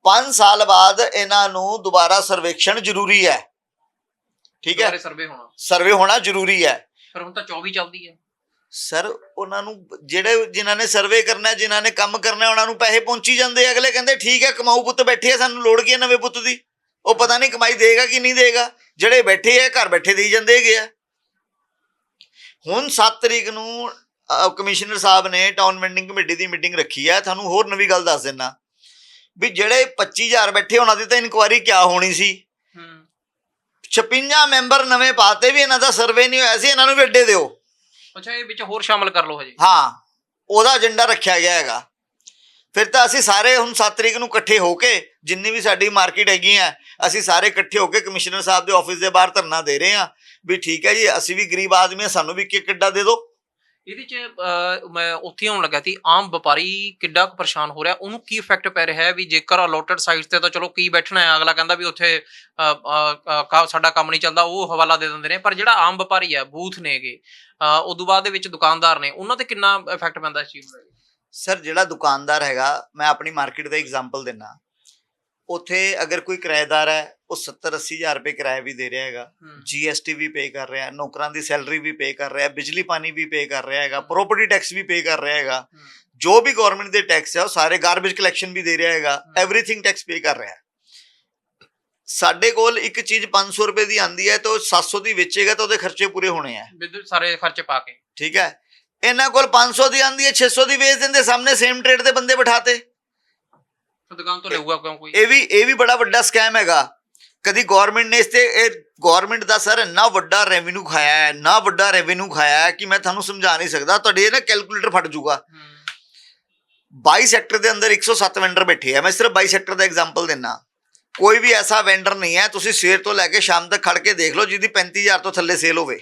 5 ਸਾਲ ਬਾਅਦ ਇਹਨਾਂ ਨੂੰ ਦੁਬਾਰਾ ਸਰਵੇਖਣ ਜ਼ਰੂਰੀ ਹੈ। ਠੀਕ ਹੈ? ਸਰਵੇ ਹੋਣਾ। ਸਰਵੇ ਹੋਣਾ ਜ਼ਰੂਰੀ ਹੈ। ਫਿਰ ਹੁਣ ਤਾਂ 24 ਚੱਲਦੀ ਹੈ। ਸਰ ਉਹਨਾਂ ਨੂੰ ਜਿਹੜੇ ਜਿਨ੍ਹਾਂ ਨੇ ਸਰਵੇ ਕਰਨਾ ਜਿਨ੍ਹਾਂ ਨੇ ਕੰਮ ਕਰਨਾ ਉਹਨਾਂ ਨੂੰ ਪੈਸੇ ਪਹੁੰਚੀ ਜਾਂਦੇ। ਅਗਲੇ ਕਹਿੰਦੇ ਠੀਕ ਹੈ ਕਮਾਊ ਪੁੱਤ ਬੈਠੇ ਆ ਸਾਨੂੰ ਲੋੜ ਕੀ ਹੈ ਨਵੇਂ ਪੁੱਤ ਦੀ? ਉਹ ਪਤਾ ਨਹੀਂ ਕਮਾਈ ਦੇਗਾ ਕਿ ਨਹੀਂ ਦੇਗਾ। ਜਿਹੜੇ ਬੈਠੇ ਆ ਘਰ ਬੈਠੇ ਦੇਈ ਜਾਂਦੇ ਹੈਗੇ ਆ। ਹੁਣ 7 ਤਰੀਕ ਨੂੰ ਕਮਿਸ਼ਨਰ ਸਾਹਿਬ ਨੇ ਟਾਊਨ ਵੈਂਡਿੰਗ ਕਮੇਟੀ ਦੀ ਮੀਟਿੰਗ ਰੱਖੀ ਹੈ ਤੁਹਾਨੂੰ ਹੋਰ ਨਵੀਂ ਗੱਲ ਦੱਸ ਦਿੰਨਾ। ਵੀ ਜਿਹੜੇ 25000 ਬੈਠੇ ਉਹਨਾਂ ਦੀ ਤਾਂ ਇਨਕੁਆਇਰੀ ਕਿਆ ਹੋਣੀ ਸੀ? ਹੂੰ। 56 ਮੈਂਬਰ ਨਵੇਂ ਪਾਤੇ ਵੀ ਇਹਨਾਂ ਦਾ ਸਰਵੇ ਨਹੀਂ ਹੋਇਆ ਸੀ ਇਹਨਾਂ ਨੂੰ ਵੀ ਅੱਡੇ ਦਿਓ। ਅੱਛਾ, ਇਹ ਵਿੱਚ ਹੋਰ ਸ਼ਾਮਲ ਕਰ ਲਓ ਹਜੇ। ਹਾਂ, ਉਹਦਾ ਏਜੰਡਾ ਰੱਖਿਆ ਗਿਆ ਹੈਗਾ। ਫਿਰ ਤਾਂ ਅਸੀਂ ਸਾਰੇ ਹੁਣ 7 ਤਰੀਕ ਨੂੰ ਇਕੱਠੇ ਹੋ ਕੇ, ਜਿੰਨੀ ਵੀ ਸਾਡੀ ਮਾਰਕੀਟ ਹੈਗੀ ਆ, ਅਸੀਂ ਸਾਰੇ ਇਕੱਠੇ ਹੋ ਕੇ ਕਮਿਸ਼ਨਰ ਸਾਹਿਬ ਦੇ ਆਫਿਸ ਦੇ ਬਾਹਰ ਧਰਨਾ ਦੇ ਰਹੇ ਆ ਵੀ ਠੀਕ ਹੈ ਜੀ, ਅਸੀਂ ਵੀ ਗਰੀਬ ਆਦਮੀ ਆ ਸਾਨੂੰ ਵੀ ਕਿ ਕਿੱਡਾ ਦੇ ਦਿਓ। ਇਹਦੇ ਚ ਮੈਂ ਉੱਥੇ ਆਉਣ ਲੱਗਾ ਸੀ, ਆਮ ਵਪਾਰੀ ਕਿੱਡਾ ਕੁ ਪਰੇਸ਼ਾਨ ਹੋ ਰਿਹਾ, ਉਹਨੂੰ ਕੀ ਇਫੈਕਟ ਪੈ ਰਿਹਾ ਹੈ ਵੀ ਜੇਕਰ ਅਲੋਟਡ ਸਾਈਟਸ ਤੇ ਤਾਂ ਚਲੋ ਕੀ ਬੈਠਣਾ ਹੈ, ਅਗਲਾ ਕਹਿੰਦਾ ਵੀ ਉੱਥੇ ਸਾਡਾ ਕੰਮ ਨਹੀਂ ਚੱਲਦਾ, ਉਹ ਹਵਾਲਾ ਦੇ ਦਿੰਦੇ ਨੇ, ਪਰ ਜਿਹੜਾ ਆਮ ਵਪਾਰੀ ਹੈ, ਬੂਥ ਨੇਗੇ ਉਦੋਂ ਬਾਅਦ ਦੇ ਵਿੱਚ ਦੁਕਾਨਦਾਰ ਨੇ, ਉਹਨਾਂ ਤੇ ਕਿੰਨਾ ਇਫੈਕਟ ਪੈਂਦਾ ਇਸ ਚੀਜ਼ ਦਾ ਸਰ ਜਿਹੜਾ ਦੁਕਾਨਦਾਰ ਹੈਗਾ, ਮੈਂ ਆਪਣੀ ਮਾਰਕੀਟ ਦਾ ਐਗਜ਼ਾਮਪਲ ਦਿੰਨਾ। ਉੱਥੇ ਅਗਰ ਕੋਈ ਕਿਰਾਏਦਾਰ ਹੈ ਉਹ 70 80000 ਰੁਪਏ ਕਿਰਾਇਆ ਵੀ ਦੇ ਰਿਹਾ ਹੈਗਾ। ਜੀਐਸਟੀ ਵੀ ਪੇ ਕਰ ਰਿਹਾ ਨੌਕਰਾਂ ਦੀ ਸੈਲਰੀ ਵੀ ਪੇ ਕਰ ਰਿਹਾ ਬਿਜਲੀ ਪਾਣੀ ਵੀ ਪੇ ਕਰ ਰਿਹਾ ਹੈਗਾ ਪ੍ਰੋਪਰਟੀ ਟੈਕਸ ਵੀ ਪੇ ਕਰ ਰਿਹਾ ਹੈਗਾ। ਜੋ ਵੀ ਗਵਰਨਮੈਂਟ ਦੇ ਟੈਕਸ ਹੈ ਉਹ ਸਾਰੇ ਗਾਰਬੇਜ ਕਲੈਕਸ਼ਨ ਵੀ ਦੇ ਰਿਹਾ ਹੈਗਾ। ਐਵਰੀਥਿੰਗ ਟੈਕਸ ਪੇ ਕਰ ਰਿਹਾ ਹੈ। ਸਾਡੇ ਕੋਲ ਇੱਕ ਚੀਜ਼ 500 ਰੁਪਏ ਦੀ ਆਂਦੀ ਹੈ ਤਾਂ ਉਹ 700 ਦੀ ਵੇਚੇਗਾ ਤਾਂ ਉਹਦੇ ਖਰਚੇ ਪੂਰੇ ਹੋਣੇ ਆ। ਵਿਦਿਅਤ ਸਾਰੇ ਖਰਚੇ ਪਾ ਕੇ। ਠੀਕ ਹੈ। ਇਹਨਾਂ ਕੋਲ 500 ਦੀ ਆਂਦੀ ਹੈ 600 ਦੀ ਵੇਚ ਦਿੰਦੇ ਸਾਹਮਣੇ ਸੇਮ ਟ੍ਰੇਡ ਦੇ ਬੰਦੇ ਬਿਠਾਤੇ। ਫਿਰ ਦੁਕਾਨ ਤੋਂ ਲਊਗਾ ਕਿਉਂ ਕੋਈ? ਇਹ ਵੀ ਇਹ ਵੀ ਬੜਾ ਵੱਡਾ ਸਕੈਮ ਹੈਗਾ। ਕਦੀ ਗਵਰਨਮੈਂਟ ਨੇ ਇਸ ਤੇ ਇਹ ਗਵਰਨਮੈਂਟ ਦਾ ਸਰ ਇੰਨਾ ਵੱਡਾ ਰੈਵਨਿਊ ਖਾਇਆ ਹੈ ਨਾ ਵੱਡਾ ਰੈਵਨਿਊ ਖਾਇਆ ਹੈ ਕਿ ਮੈਂ ਤੁਹਾਨੂੰ ਸਮਝਾ ਨਹੀਂ ਸਕਦਾ। ਤੁਹਾਡੇ ਨਾ ਕੈਲਕੂਲੇਟਰ ਫਟ ਜਾਊਗਾ। ਹੂੰ, 22 ਸੈਕਟਰ ਦੇ ਅੰਦਰ 107 ਵੈਂਡਰ ਬੈਠੇ ਆ। ਮੈਂ ਸਿਰਫ 22 ਸੈਕਟਰ ਦਾ ਐਗਜ਼ਾਮਪਲ ਦਿੰਨਾ। ਕੋਈ ਵੀ ਐਸਾ ਵੈਂਡਰ ਨਹੀਂ ਹੈ ਤੁਸੀਂ ਸਵੇਰ ਤੋਂ ਲੈ ਕੇ ਸ਼ਾਮ ਤੱਕ ਖੜ ਕੇ ਦੇਖ ਲਓ ਜਿਹਦੀ 35000 ਤੋਂ ਥੱਲੇ ਸੇਲ ਹੋਵੇ।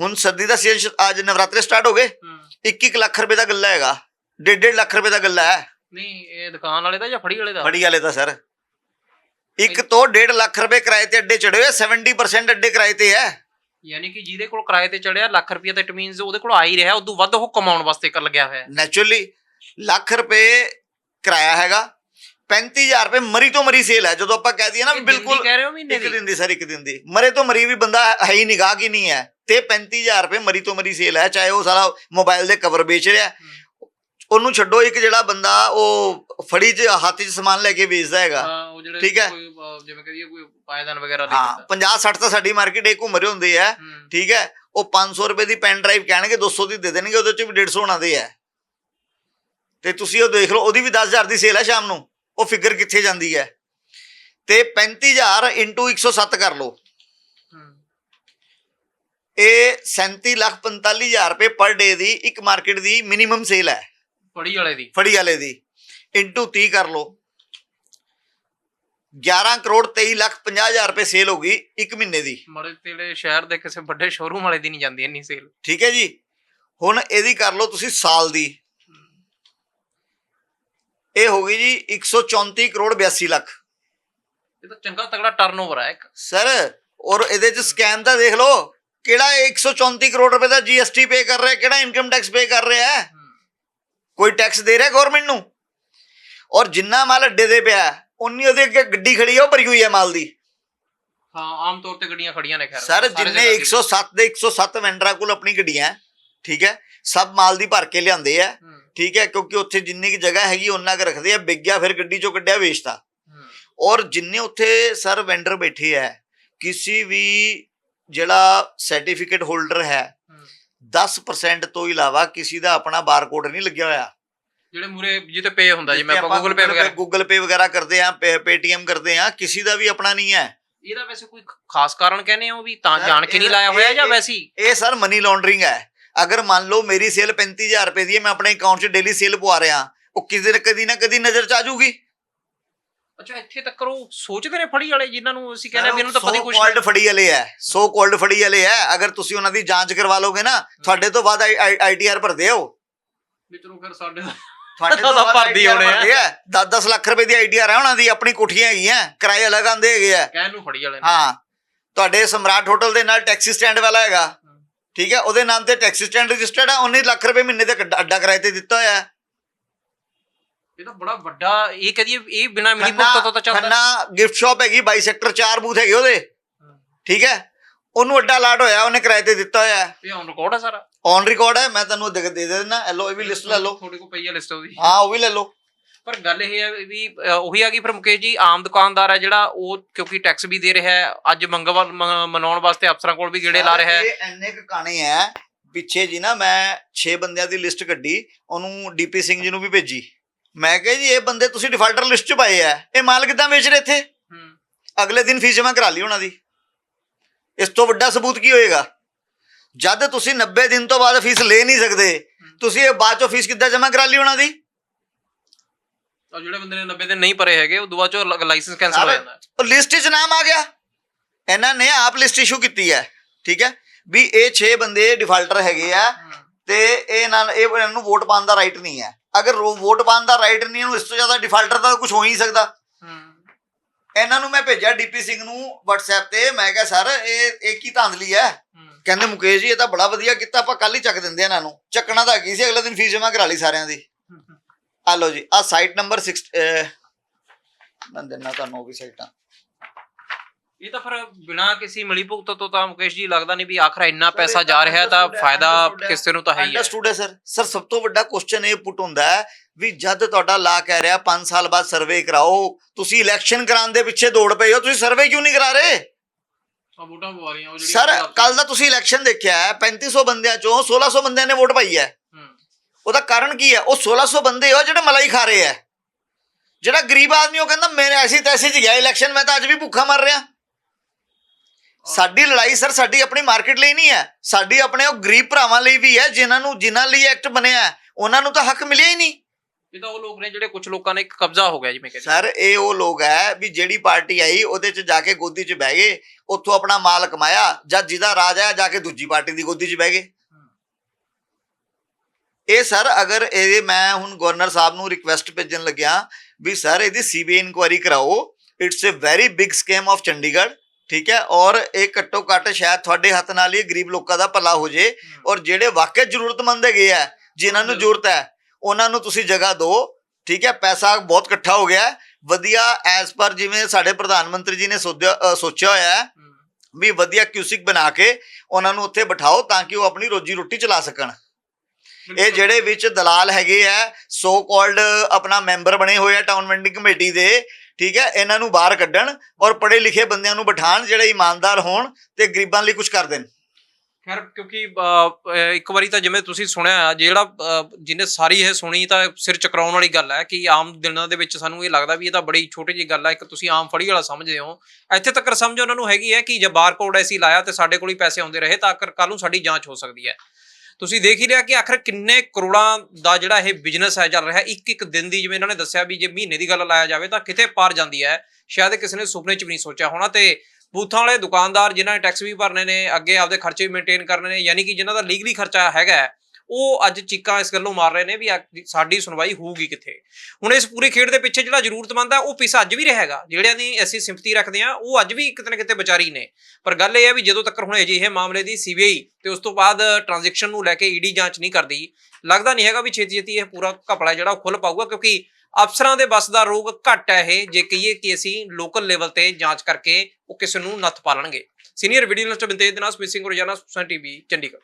ਹੁਣ ਸਰਦੀ ਦਾ ਸੀਜ਼ਨ ਅੱਜ ਨਵਰਾਤਰੇ ਸਟਾਰਟ ਹੋ ਗਏ। ਹੂੰ। 21 ਲੱਖ ਰੁਪਏ ਦਾ ਗੱਲਾ ਹੈਗਾ। 1.5 ਲੱਖ ਰੁਪਏ ਦਾ ਗੱਲਾ ਹੈ। ਨਹੀਂ ਇਹ ਦੁਕਾਨ ਵਾਲੇ ਦਾ ਜਾਂ ਫੜੀ ਵਾਲੇ ਦਾ? ਫੜੀ ਵਾਲੇ ਦਾ ਸਰ। ਇੱਕ ਤੋਂ 1.5 ਲੱਖ ਰੁਪਏ ਕਿਰਾਏ ਤੇ ਅੱਡੇ ਚੜੇ ਹੋਏ 70% ਅੱਡੇ ਕਿਰਾਏ ਤੇ ਹੈ। ਯਾਨੀ ਕਿ ਜਿਹਦੇ ਕੋਲ ਕਿਰਾਏ ਤੇ ਚੜਿਆ ਲੱਖ ਰੁਪਏ ਤਾਂ ਇਟ ਮੀਨਸ ਉਹਦੇ ਕੋਲ ਆ ਹੀ ਰਿਹਾ ਉਦੋਂ ਵੱਧ ਉਹ ਕਮਾਉਣ ਵਾਸਤੇ ਕਰ ਲੱਗਿਆ ਹੋਇਆ ਨੈਚੁਰਲੀ ਲੱਖ ਰੁਪਏ ਕਿਰਾਇਆ ਹੈਗਾ 35000 ਰੁਪਏ ਮਰੀ ਤੋਂ ਮਰੀ ਸੇਲ ਹੈ। ਜਦੋਂ ਆਪਾਂ ਕਹਿ ਦਈਏ ਨਾ ਵੀ ਇਹ ਦਿਨ ਦੀ ਬਿਲਕੁਲ ਕਹਿ ਰਹੇ ਹੋ ਮਹੀਨੇ ਇੱਕ ਦੀ? ਦਿਨ ਦੀ ਸਰ ਇੱਕ ਦਿਨ ਦੀ। ਮਰੇ ਤੋਂ ਮਰੀ ਵੀ ਬੰਦਾ ਹੈ ਹੀ ਨਿਗਾਹ ਕੀ ਨਹੀਂ ਹੈ। ਤੇ 35000 ਰੁਪਏ ਮਰੀ ਤੋਂ ਮਰੀ ਸੇਲ ਹੈ ਚਾਹੇ ਉਹ ਸਾਰਾ ਮੋਬਾਈਲ ਦੇ ਕਵਰ ਵੇਚ ਰਿਹਾ ਹੈ। ਉਹਨੂੰ ਛੱਡੋ ਇੱਕ ਜਿਹੜਾ ਬੰਦਾ ਉਹ ਫੜੀ 'ਚ ਹੱਥ 'ਚ ਸਮਾਨ ਲੈ ਕੇ ਵੇਚਦਾ ਹੈਗਾ। ਹਾਂ, ਉਹ ਜਿਹੜੇ ਠੀਕ ਹੈ। ਕੋਈ ਅਹ, ਜਿਵੇਂ ਕਹਦੀਏ ਕੋਈ ਪਾਇਦਾਨ ਵਗੈਰਾ ਦੇ ਹਾਂ ਦਿੰਦਾ। 50 60 ਤਾਂ ਸਾਡੀ ਮਾਰਕੀਟ ਇੱਕ ਘੁੰਮ ਰਹੇ ਹੁੰਦੇ ਆ। ਹੂੰ, ਠੀਕ ਹੈ? ਉਹ 500 ਰੁਪਏ ਦੀ ਪੈਨ ਡਰਾਈਵ ਕਹਿਣਗੇ 200 ਦੀ ਦੇ ਦੇਣਗੇ ਉਹਦੇ ਚ ਵੀ 150 ਹੋਣਾ ਦੇ ਹੈ। ਤੇ ਤੁਸੀਂ ਉਹ ਦੇਖ ਲਓ ਉਹਦੀ ਵੀ 10000 ਦੀ ਸੇਲ ਹੈ ਸ਼ਾਮ ਨੂੰ। ਉਹ ਫਿਗਰ ਕਿੱਥੇ ਜਾਂਦੀ ਹੈ? ਤੇ 35000 ਇਨਟੂ 107 ਕਰ ਲਓ। ਹੂੰ, ਇਹ 37 ਲੱਖ 45000 ਰੁਪਏ ਪਰ ਡੇ ਦੀ ਇੱਕ ਮਾਰਕੀਟ ਦੀ ਮਿਨੀਮਮ ਸੇਲ ਹੈ। ਫੜੀ ਵਾਲੇ ਦੀ। ਫੜੀ ਵਾਲੇ ਦੀ। ਇਨਟੂ 30 ਕਰ ਲਓ। 11 ਕਰੋੜ 23 ਲੱਖ 50000 ਰੁਪਏ ਸੇਲ ਹੋ ਗਈ ਇੱਕ ਮਹੀਨੇ ਦੀ। ਮੜੇ ਤੇੜੇ ਸ਼ਹਿਰ ਦੇ ਕਿਸੇ ਵੱਡੇ ਸ਼ੋਰੂਮ ਵਾਲੇ ਦੀ ਨਹੀਂ ਜਾਂਦੀ ਇੰਨੀ ਸੇਲ ਠੀਕ ਹੈ ਜੀ। ਹੁਣ ਇਹਦੀ ਕਰ ਲਓ ਤੁਸੀਂ ਸਾਲ ਦੀ। ਇਹ ਹੋ ਗਈ ਜੀ 134 ਕਰੋੜ 82 ਲੱਖ। ਇਹ ਤਾਂ ਚੰਗਾ ਤਗੜਾ ਟਰਨਓਵਰ ਹੈ ਇੱਕ। ਸਰ ਔਰ ਇਹਦੇ ਚ ਸਕੈਮ ਤਾਂ ਦੇਖ ਲਓ। ਕਿਹੜਾ ਇਹ 134 ਕਰੋੜ ਰੁਪਏ ਦਾ ਜੀਐਸਟੀ ਪੇ ਕਰ ਰਿਹਾ ਕਿਹੜਾ ਇਨਕਮ ਟੈਕਸ ਪੇ ਕਰ ਰਿਹਾ? ਹੂੰ, ਕੋਈ ਟੈਕਸ ਦੇ ਰਿਹਾ ਗਵਰਨਮੈਂਟ ਨੂੰ? ਔਰ ਜਿੰਨਾ ਮਾਲ ਅੱਡੇ ਦੇ ਪਿਆ ਉਨੀ ਉਹਦੇ ਅੱਗੇ ਗੱਡੀ ਖੜੀ ਹੈ ਉਹ ਭਰੀ ਹੋਈ ਹੈ ਮਾਲ ਦੀ। ਹਾਂ ਆਮ ਤੌਰ ਤੇ ਗੱਡੀਆਂ ਖੜੀਆਂ ਨੇ ਖੈਰ। ਸਰ ਸਾਰੇ ਜਿੰਨੇ ਜਗ੍ਹਾ ਤੇ। 107 ਦੇ 107 ਵੈਂਡਰਾਂ ਕੋਲ ਆਪਣੀ ਗੱਡੀਆਂ ਹੈ, ਠੀਕ ਹੈ ਸਭ ਮਾਲ ਦੀ ਭਰ ਕੇ ਲਿਆਂਦੇ ਆ ਹੂੰ, ਠੀਕ ਹੈ ਕਿਉਂਕਿ ਉੱਥੇ ਜਿੰਨੀ ਕੀ ਜਗ੍ਹਾ ਹੈਗੀ ਉਹਨਾਂ ਕੁ ਰੱਖਦੇ ਆ ਵਿਕ ਗਿਆ ਫਿਰ ਗੱਡੀ ਚੋਂ ਕੱਢਿਆ ਵੇਚਤਾ। ਹੂੰ, ਔਰ ਜਿੰਨੇ ਉੱਥੇ ਸਰ ਵੈਂਡਰ ਬੈਠੇ ਹੈ ਕਿਸੇ ਵੀ ਜਿਹੜਾ ਸਰਟੀਫਿਕੇਟ ਹੋਲਡਰ ਹੂੰ। 10% ਤੋਂ ਇਲਾਵਾ ਕਿਸੇ ਦਾ ਆਪਣਾ ਬਾਰਕੋਡ ਨਹੀਂ ਲੱਗਿਆ ਹੋਇਆ। ਜਿਹੜੇ ਮੂਰੇ ਜਿੱਤੇ ਪੇ ਹੁੰਦਾ ਜਿਵੇਂ ਆਪਾਂ ਗੂਗਲ ਪੇ ਵਗੈਰਾ ਗੂਗਲ ਪੇ ਵਗੈਰਾ ਕਰਦੇ ਆ ਪੇਟੀਐਮ ਕਰਦੇ ਆ ਕਿਸੇ ਦਾ ਵੀ ਆਪਣਾ ਨਹੀਂ ਹੈ। ਇਹਦਾ ਵੈਸੇ ਕੋਈ ਖਾਸ ਕਾਰਨ ਕਹਿੰਦੇ ਹੋ ਵੀ ਤਾਂ ਜਾਣ ਕੇ ਨਹੀਂ ਲਾਇਆ ਹੋਇਆ ਜਾਂ ਵੈਸੇ? ਇਹ ਸਰ ਮਨੀ ਲਾਂਡਰਿੰਗ ਹੈ। ਅਗਰ ਮੰਨ ਲਓ ਮੇਰੀ ਸੇਲ 35000 ਰੁਪਏ ਦੀ ਹੈ ਮੈਂ ਆਪਣੇ ਅਕਾਊਂਟ 'ਚ ਡੇਲੀ ਸੇਲ ਪਵਾ ਰਿਹਾ ਉਹ ਕਿਸੇ ਦਿਨ ਕਦੀ ਨਾ ਕਦੀ ਨਜ਼ਰ 'ਚ ਆ ਜਾਊਗੀ। ਅੱਛਾ ਇੱਥੇ ਤੱਕ ਉਹ ਸੋਚਦੇ ਨੇ ਫੜੀ ਵਾਲੇ ਜਿਨ੍ਹਾਂ ਨੂੰ ਅਸੀਂ ਕਹਿੰਦੇ ਵੀ ਇਹਨੂੰ ਤਾਂ ਪਤਾ ਹੀ ਕੁਛ ਕਾਲਡ ਫੜੀ ਵਾਲੇ ਹੈ ਸੋ ਕਾਲਡ ਫੜੀ ਵਾਲੇ ਹੈ ਅਗਰ ਤੁਸੀਂ ਉਹਨਾਂ ਦੀ ਜਾਂਚ ਕਰਵਾ ਲੋਗੇ ਨਾ ਤੁਹਾਡੇ ਤੋਂ ਬਾਅਦ ਆਈਟੀਆਰ ਭਰਦੇ ਹੋ ਵੀ ਚਲੋ ਫਿਰ ਸਾਡੇ ਦਾ ਤੁਹਾਡੇ ਤਾਂ ਤੋਂ ਭਰਦੀ ਹੋਣੇ ਆ। 10-10 ਲੱਖ ਰੁਪਏ ਦੀ ਆਈਡੀਆ ਹੈ ਉਹਨਾਂ ਦੀ ਆਪਣੀ ਕੋਠੀਆਂ ਹੈਗੀਆਂ ਕਿਰਾਏ ਅਲੱਗ ਆਂਦੇ ਹੈਗੇ ਆ। ਕਹਿਣ ਨੂੰ ਫੜੀ ਵਾਲੇ ਨੇ। ਹਾਂ। ਤੁਹਾਡੇ ਸਮਰਾਟ ਹੋਟਲ ਦੇ ਨਾਲ ਟੈਕਸੀ ਸਟੈਂਡ ਵਾਲਾ ਹੈਗਾ। ਠੀਕ ਹੈ ਉਹਦੇ ਨਾਮ ਤੇ ਟੈਕਸੀ ਸਟੈਂਡ ਰਜਿਸਟਰਡ ਹੈ 19 ਲੱਖ ਰੁਪਏ ਮਹੀਨੇ ਦੇ ਅੱਡਾ- ਅੱਡਾ ਕਿਰਾਏ ਤੇ ਦਿੱਤਾ ਹੋਇਆ। ਹੈ ਇਹ ਤਾਂ ਬੜਾ ਵੱਡਾ ਇਹ ਕਹਦੀਏ ਇਹ ਬਿਨਾ ਮਿਲੀ ਭੁਗਤ ਤੋਂ ਤਾਂ ਚੱਲਦਾ। ਖੰਨਾ ਗਿਫਟ ਸ਼ਾਪ ਹੈਗੀ 22 ਸੈਕਟਰ 4 ਬੂਥ ਹੈਗੇ ਉਹਦੇ। ਠੀਕ ਹੈ? ਉਹਨੂੰ ਅੱਡਾ ਲਾਟ ਹੋਇਆ ਉਹਨੇ ਕਿਰਾਏ ਤੇ ਦਿੱਤਾ ਹੋਇਆ ਇਹ ਔਨ ਰਿਕਾਰਡ ਹੈ ਸਾਰਾ? ਔਨ ਰਿਕਾਰਡ ਹੈ ਮੈਂ ਤੁਹਾਨੂੰ ਦੇ ਦੇ ਦੇਣਾ ਲੋ ਇਹ ਵੀ ਲਿਸਟ ਲੈ ਲਓ। ਤੁਹਾਡੇ ਕੋਲ ਪਈ ਹੈ ਲਿਸਟ ਉਹਦੀ। ਹਾਂ ਉਹ ਵੀ ਲੈ ਲਓ। ਪਰ ਗੱਲ ਇਹ ਹੈ ਵੀ ਉਹੀ ਆ ਗਈ ਫਿਰ ਮੁਕੇਸ਼ ਜੀ ਆਮ ਦੁਕਾਨਦਾਰ ਹੈ ਜਿਹੜਾ ਉਹ ਕਿਉਂਕਿ ਟੈਕਸ ਵੀ ਦੇ ਰਿਹਾ ਹੈ ਅੱਜ ਮੰਗਵਾ ਮਨਾਉਣ ਵਾਸਤੇ ਅਫਸਰਾਂ ਕੋਲ ਵੀ ਗੇੜੇ ਲਾ ਰਿਹਾ ਹੈ। ਇਹ ਇੰਨੇ ਕੁ ਕਾਣੇ ਹੈ ਪਿੱਛੇ ਜੀ ਨਾ ਮੈਂ 6 ਬੰਦਿਆਂ ਦੀ ਲਿਸਟ ਕੱਢੀ ਉਹਨੂੰ ਡੀਪੀ ਸਿੰਘ ਜੀ ਨੂੰ ਵੀ ਭੇਜੀ। ਮੈਂ ਕਿਹਾ ਜੀ ਇਹ ਬੰਦੇ ਤੁਸੀਂ ਡਿਫਾਲਟਰ ਲਿਸਟ 'ਚ ਪਾਏ ਆ। ਇਹ ਮਾਲ ਕਿੱਦਾਂ ਵੇਚ ਰਹੇ ਇੱਥੇ? ਹੂੰ। ਅਗਲੇ ਦਿਨ ਫੀਸ ਜਮ੍ਹਾਂ ਕਰਾ ਲਈ ਉਹਨਾਂ ਦੀ। ਇਸ ਤੋਂ ਵੱਡਾ ਸਬੂਤ ਕੀ ਹੋਏਗਾ? ਜਦ ਤੁਸੀਂ 90 ਦਿਨ ਤੋਂ ਬਾਅਦ ਫੀਸ ਲੈ ਨਹੀਂ ਸਕਦੇ ਤੁਸੀਂ ਇਹ ਬਾਅਦ ਚੋਂ ਫੀਸ ਕਿੱਦਾਂ ਜਮ੍ਹਾਂ ਕਰਾ ਲਈ ਉਹਨਾਂ ਦੀ? ਉਹ ਜਿਹੜੇ ਬੰਦੇ ਨੇ 90 ਦਿਨ ਨਹੀਂ ਭਰੇ ਹੈਗੇ ਉਹ ਦੁਬਾਰਾ ਚੋਂ ਲਾਇਸੈਂਸ ਕੈਨਸਲ ਹੋ ਜਾਂਦਾ। ਉਹ ਲਿਸਟ 'ਚ ਨਾਮ ਆ ਗਿਆ। ਇਹਨਾਂ ਨੇ ਆਪ ਲਿਸਟ ਇਸ਼ੂ ਕੀਤੀ ਹੈ ਠੀਕ ਹੈ? ਵੀ ਇਹ 6 ਬੰਦੇ ਡਿਫਾਲਟਰ ਹੈਗੇ ਆ ਤੇ ਇਹ ਨਾਲ ਇਹ ਇਹਨਾਂ ਨੂੰ ਵੋਟ ਪਾਉਣ ਦਾ ਰਾਈਟ ਨਹੀਂ ਹੈ। ਅਗਰ ਵੋਟ ਪਾਉਣ ਦਾ ਰਾਈਟ ਨਹੀਂ ਇਹਨੂੰ ਇਸ ਤੋਂ ਜ਼ਿਆਦਾ ਡਿਫਾਲਟਰ ਦਾ ਕੁਝ ਹੋ ਹੀ ਨਹੀਂ ਸਕਦਾ। ਹੂੰ। ਇਹਨਾਂ ਨੂੰ ਮੈਂ ਭੇਜਿਆ ਡੀਪੀ ਸਿੰਘ ਨੂੰ WhatsApp ਤੇ ਮੈਂ ਕਿਹਾ ਸਰ ਇਹ ਇਹ ਕੀ ਧਾਂਦਲੀ ਹੈ? ਹੂੰ। ਕਹਿੰਦੇ ਮੁਕੇਸ਼ ਜੀ ਇਹ ਤਾਂ ਬੜਾ ਵਧੀਆ ਕੀਤਾ ਆਪਾਂ ਕੱਲ ਹੀ ਚੱਕ ਦਿੰਦੇ ਇਹਨਾਂ ਨੂੰ। ਚੱਕਣਾ ਤਾਂ ਕੀ ਸੀ ਅਗਲੇ ਦਿਨ ਫੀਸ ਜਮ੍ਹਾਂ ਕਰਾ ਲਈ ਸਾਰਿਆਂ ਦੀ। ਆ ਲਓ ਜੀ ਆ ਸਾਈਟ ਨੰਬਰ 6 ਮੈਂ ਦਿੰਨਾ ਤੁਹਾਨੂੰ ਉਹ ਵੀ ਸਾਈਟਾਂ ਇਹ ਤਾਂ ਫਿਰ ਬਿਨਾ ਕਿਸੇ ਮਿਲੀ ਭੁਗਤ ਤੋਂ ਤਾਂ ਮੁਕੇਸ਼ ਜੀ ਲੱਗਦਾ ਨਹੀਂ ਵੀ ਆਖਰ ਇੰਨਾ ਪੈਸਾ ਜਾ ਰਿਹਾ ਤਾਂ ਫਾਇਦਾ ਕਿਸੇ ਨੂੰ ਤਾਂ ਹੈ ਹੀ ਹੈ। ਅੰਡਰਸਟੂਡ ਹੈ ਸਰ ਸਰ ਸਭ ਤੋਂ ਵੱਡਾ ਕੁਐਸਚਨ ਇਹ ਪੁੱਟ ਹੁੰਦਾ ਹੈ ਵੀ ਜਦ ਤੁਹਾਡਾ ਲਾ ਕਹਿ ਰਿਹਾ 5 ਸਾਲ ਬਾਅਦ ਸਰਵੇ ਕਰਾਓ ਤੁਸੀਂ ਇਲੈਕਸ਼ਨ ਕਰਾਉਣ ਦੇ ਪਿੱਛੇ ਦੌੜ ਪਏ ਹੋ ਤੁਸੀਂ ਸਰਵੇ ਕਿਉਂ ਨਹੀਂ ਕਰਾ ਰਹੇ? ਵੋਟਾਂ ਪਵਾ ਰਹੀਆਂ ਉਹ ਸਰ ਕੱਲ ਦਾ ਤੁਸੀਂ ਇਲੈਕਸ਼ਨ ਦੇਖਿਆ ਹੈ 3500 ਬੰਦਿਆਂ ਚੋਂ 1600 ਬੰਦਿਆਂ ਨੇ ਵੋਟ ਪਾਈ ਹੈ। ਉਹਦਾ ਕਾਰਨ ਕੀ ਹੈ? ਉਹ 1600 ਬੰਦੇ ਹੋ ਜਿਹੜੇ ਮਲਾਈ ਖਾ ਰਹੇ ਹੈ। ਜਿਹੜਾ ਗਰੀਬ ਆਦਮੀ ਉਹ ਕਹਿੰਦਾ ਮੇਰੇ ਐਸੀ ਤੈਸੀ ਚ ਗਿਆ ਇਲੈਕਸ਼ਨ ਮੈਂ ਤਾਂ ਅੱਜ ਵੀ ਭੁੱਖਾ ਮਰ ਰਿਹਾ। ਸਾਡੀ ਲੜਾਈ ਸਰ ਸਾਡੀ ਆਪਣੀ ਮਾਰਕੀਟ ਲਈ ਨਹੀਂ ਹੈ। ਸਾਡੀ ਆਪਣੇ ਉਹ ਗਰੀਬ ਭਰਾਵਾਂ ਲਈ ਵੀ ਹੈ ਜਿਨ੍ਹਾਂ ਨੂੰ ਜਿਨ੍ਹਾਂ ਲਈ ਐਕਟ ਬਣਿਆ ਹੈ, ਉਹਨਾਂ ਨੂੰ ਤਾਂ ਹੱਕ ਮਿਲਿਆ ਹੀ ਨਹੀਂ। ਇਹ ਤਾਂ ਉਹ ਲੋਕ ਨੇ ਜਿਹੜੇ ਕੁਝ ਲੋਕਾਂ ਨੇ ਇੱਕ ਕਬਜ਼ਾ ਹੋ ਗਿਆ ਜਿਵੇਂ ਕਹਿੰਦੇ ਸਰ ਇਹ ਉਹ ਲੋਕ ਹੈ ਵੀ ਜਿਹੜੀ ਪਾਰਟੀ ਆਈ ਉਹਦੇ ਚ ਜਾ ਕੇ ਗੋਦੀ ਚ ਬਹਿ ਗਏ ਉੱਥੋਂ ਆਪਣਾ ਮਾਲ ਕਮਾਇਆ ਜਦ ਜਿਹਦਾ ਰਾਜ ਹੈ ਜਾ ਕੇ ਦੂਜੀ ਪਾਰਟੀ ਦੀ ਗੋਦੀ ਚ ਬਹਿ ਗਏ। ਇਹ ਸਰ ਅਗਰ ਇਹ ਮੈਂ ਹੁਣ ਗਵਰਨਰ ਸਾਹਿਬ ਨੂੰ ਰਿਕਵੈਸਟ ਭੇਜਣ ਲੱਗਿਆ ਵੀ ਸਰ ਇਹਦੀ ਸੀਬੀਆਈ ਇਨਕੁਆਇਰੀ ਕਰਾਓ। It's a very big scam of Chandigarh. ਠੀਕ ਹੈ ਔਰ ਇਹ ਘੱਟੋ ਘੱਟ ਸ਼ਾਇਦ ਤੁਹਾਡੇ ਹੱਥ ਨਾਲ ਹੀ ਗਰੀਬ ਲੋਕਾਂ ਦਾ ਭਲਾ ਹੋ ਜੇ। ਔਰ ਜਿਹੜੇ ਵਾਕਈ ਜ਼ਰੂਰਤਮੰਦ ਹੈਗੇ ਆ ਜਿਨ੍ਹਾਂ ਨੂੰ ਜ਼ਰੂਰਤ ਹੈ ਉਹਨਾਂ ਨੂੰ ਤੁਸੀਂ ਜਗ੍ਹਾ ਦਿਓ ਠੀਕ ਹੈ ਪੈਸਾ ਬਹੁਤ ਇਕੱਠਾ ਹੋ ਗਿਆ। ਵਧੀਆ ਐਸ ਪਰ ਜਿਵੇਂ ਸਾਡੇ ਪ੍ਰਧਾਨ ਮੰਤਰੀ ਜੀ ਨੇ ਸੋਚਿਆ ਹੋਇਆ ਹੈ ਵੀ ਵਧੀਆ ਕਿਊਸਿਕ ਬਣਾ ਕੇ ਉਹਨਾਂ ਨੂੰ ਉੱਥੇ ਬਿਠਾਓ ਤਾਂ ਕਿ ਉਹ ਆਪਣੀ ਰੋਜੀ ਰੋਟੀ ਚਲਾ ਸਕਣ। ਇਹ ਜਿਹੜੇ ਵਿੱਚ ਦਲਾਲ ਹੈਗੇ ਆ ਸੋ ਕਾਲਡ ਆਪਣਾ ਮੈਂਬਰ ਬਣੇ ਹੋਏ ਆ ਟਾਊਨ ਵੈਂਡਿੰਗ ਕਮੇਟੀ ਦੇ ਠੀਕ ਹੈ, ਇਹਨਾਂ ਨੂੰ ਬਾਹਰ ਕੱਢਣ ਔਰ ਪੜ੍ਹੇ ਲਿਖੇ ਬੰਦਿਆਂ ਨੂੰ ਬਿਠਾਣ ਜਿਹੜੇ ਇਮਾਨਦਾਰ ਹੋਣ ਤੇ ਗਰੀਬਾਂ ਲਈ ਕੁਝ ਕਰ ਦੇਣ। ਖੈਰ, ਕਿਉਂਕਿ ਇੱਕ ਵਾਰੀ ਤਾਂ ਜਿਵੇਂ ਤੁਸੀਂ ਸੁਣਿਆ, ਜਿਹੜਾ ਜਿਹਨੇ ਸਾਰੀ ਇਹ ਸੁਣੀ ਤਾਂ ਸਿਰ ਚਕਰਾਉਣ ਵਾਲੀ ਗੱਲ ਹੈ ਕਿ ਆਮ ਦਿਨਾਂ ਦੇ ਵਿੱਚ ਸਾਨੂੰ ਇਹ ਲੱਗਦਾ ਵੀ ਇਹ ਤਾਂ ਬੜੀ ਛੋਟੀ ਜਿਹੀ ਗੱਲ ਹੈ, ਇੱਕ ਤੁਸੀਂ ਆਮ ਫੜੀ ਵਾਲਾ ਸਮਝਦੇ ਹੋ। ਇੱਥੇ ਤੱਕ ਸਮਝ ਉਹਨਾਂ ਨੂੰ ਹੈਗੀ ਹੈ ਕਿ ਜੇ ਬਾਰਕੋਡ ਐਸੀ ਲਾਇਆ ਤੇ ਸਾਡੇ ਕੋਲ ਹੀ ਪੈਸੇ ਆਉਂਦੇ ਰਹੇ, ਤਾਂ ਆਖਰ ਕੱਲ ਨੂੰ ਸਾਡੀ ਜਾਂਚ ਹੋ ਸਕਦੀ ਹੈ। ਤੁਸੀਂ ਦੇਖ ਹੀ ਲਿਆ ਕਿ ਆਖਰ ਕਿੰਨੇ ਕਰੋੜਾਂ ਦਾ ਜਿਹੜਾ ਇਹ ਬਿਜ਼ਨਸ ਹੈ, ਚੱਲ ਰਿਹਾ ਇੱਕ ਇੱਕ ਦਿਨ ਦੀ ਜਿਵੇਂ ਇਹਨਾਂ ਨੇ ਦੱਸਿਆ ਵੀ ਜੇ ਮਹੀਨੇ ਦੀ ਗੱਲ ਲਾਇਆ ਜਾਵੇ ਤਾਂ ਕਿਤੇ ਪਾਰ ਜਾਂਦੀ ਹੈ। ਸ਼ਾਇਦ ਕਿਸੇ ਨੇ ਸੁਪਨੇ 'ਚ ਵੀ ਨਹੀਂ ਸੋਚਿਆ ਹੋਣਾ ਤੇ ਬੂਥਾਂ ਵਾਲੇ ਦੁਕਾਨਦਾਰ ਜਿਨ੍ਹਾਂ ਨੇ ਟੈਕਸ ਵੀ ਭਰਨੇ ਨੇ, ਅੱਗੇ ਆਪਦੇ ਖਰਚੇ ਵੀ ਮੇਨਟੇਨ ਕਰਨੇ ਨੇ, ਯਾਨੀ ਕਿ ਜਿਨ੍ਹਾਂ ਦਾ ਲੀਗਲੀ ਖਰਚਾ ਹੈਗਾ ਉਹ ਅੱਜ ਚੀਕਾਂ ਇਸ ਗੱਲੋਂ ਮਾਰ ਰਹੇ ਨੇ ਵੀ ਆ- ਸਾਡੀ ਸੁਣਵਾਈ ਹੋਊਗੀ ਕਿੱਥੇ? ਹੁਣ ਇਸ ਪੂਰੀ ਖੇਡ ਦੇ ਪਿੱਛੇ ਜਿਹੜਾ ਜ਼ਰੂਰਤਮੰਦ ਆ, ਉਹ ਪਿੱਛਾ ਅੱਜ ਵੀ ਰਹੇਗਾ। ਜਿਹੜਿਆਂ ਦੀ ਅਸੀਂ ਸਿੰਪਥੀ ਰੱਖਦੇ ਆ ਉਹ ਅੱਜ ਵੀ ਕਿਤੇ ਨਾ ਕਿਤੇ ਵਿਚਾਰੀ ਨੇ। ਪਰ ਗੱਲ ਇਹ ਹੈ ਵੀ ਜਦੋਂ ਤੱਕ ਹੁਣ ਅਜਿਹੇ ਮਾਮਲੇ ਦੀ ਸੀਬੀਆਈ ਤੇ ਉਸ ਤੋਂ ਬਾਅਦ ਟ੍ਰਾਂਜੈਕਸ਼ਨ ਨੂੰ ਲੈ ਕੇ ਈਡੀ ਜਾਂਚ ਨਹੀਂ ਕਰਦੀ, ਲੱਗਦਾ ਨਹੀਂ ਹੈਗਾ ਵੀ ਛੇਤੀ ਛੇਤੀ ਇਹ ਪੂਰਾ ਘਪਲਾ ਜਿਹੜਾ ਉਹ ਖੁੱਲ ਪਾਊਗਾ, ਕਿਉਂਕਿ ਅਫਸਰਾਂ ਦੇ ਬਸ ਦਾ ਰੋਗ ਘੱਟ ਹੈ ਇਹ, ਜੇ ਕਹੀਏ ਕਿ ਅਸੀਂ ਲੋਕਲ ਲੈਵਲ ਤੇ ਜਾਂਚ ਕਰਕੇ ਉਹ ਕਿਸੇ ਨੂੰ ਨੱਥ ਪਾਲਣਗੇ। ਸੀਨੀਅਰ ਵੀਡੀਓ ਜਰਨਲਿਸਟ ਬਿੰਤੇਜ ਦੇ ਨਾਲ ਸਮਿਤ ਸਿੰਘ, ਰੋਜ਼ਾਨਾ ਸੁਸਾਇਟੀ ਟੀਵੀ, ਚੰਡੀਗੜ੍ਹ।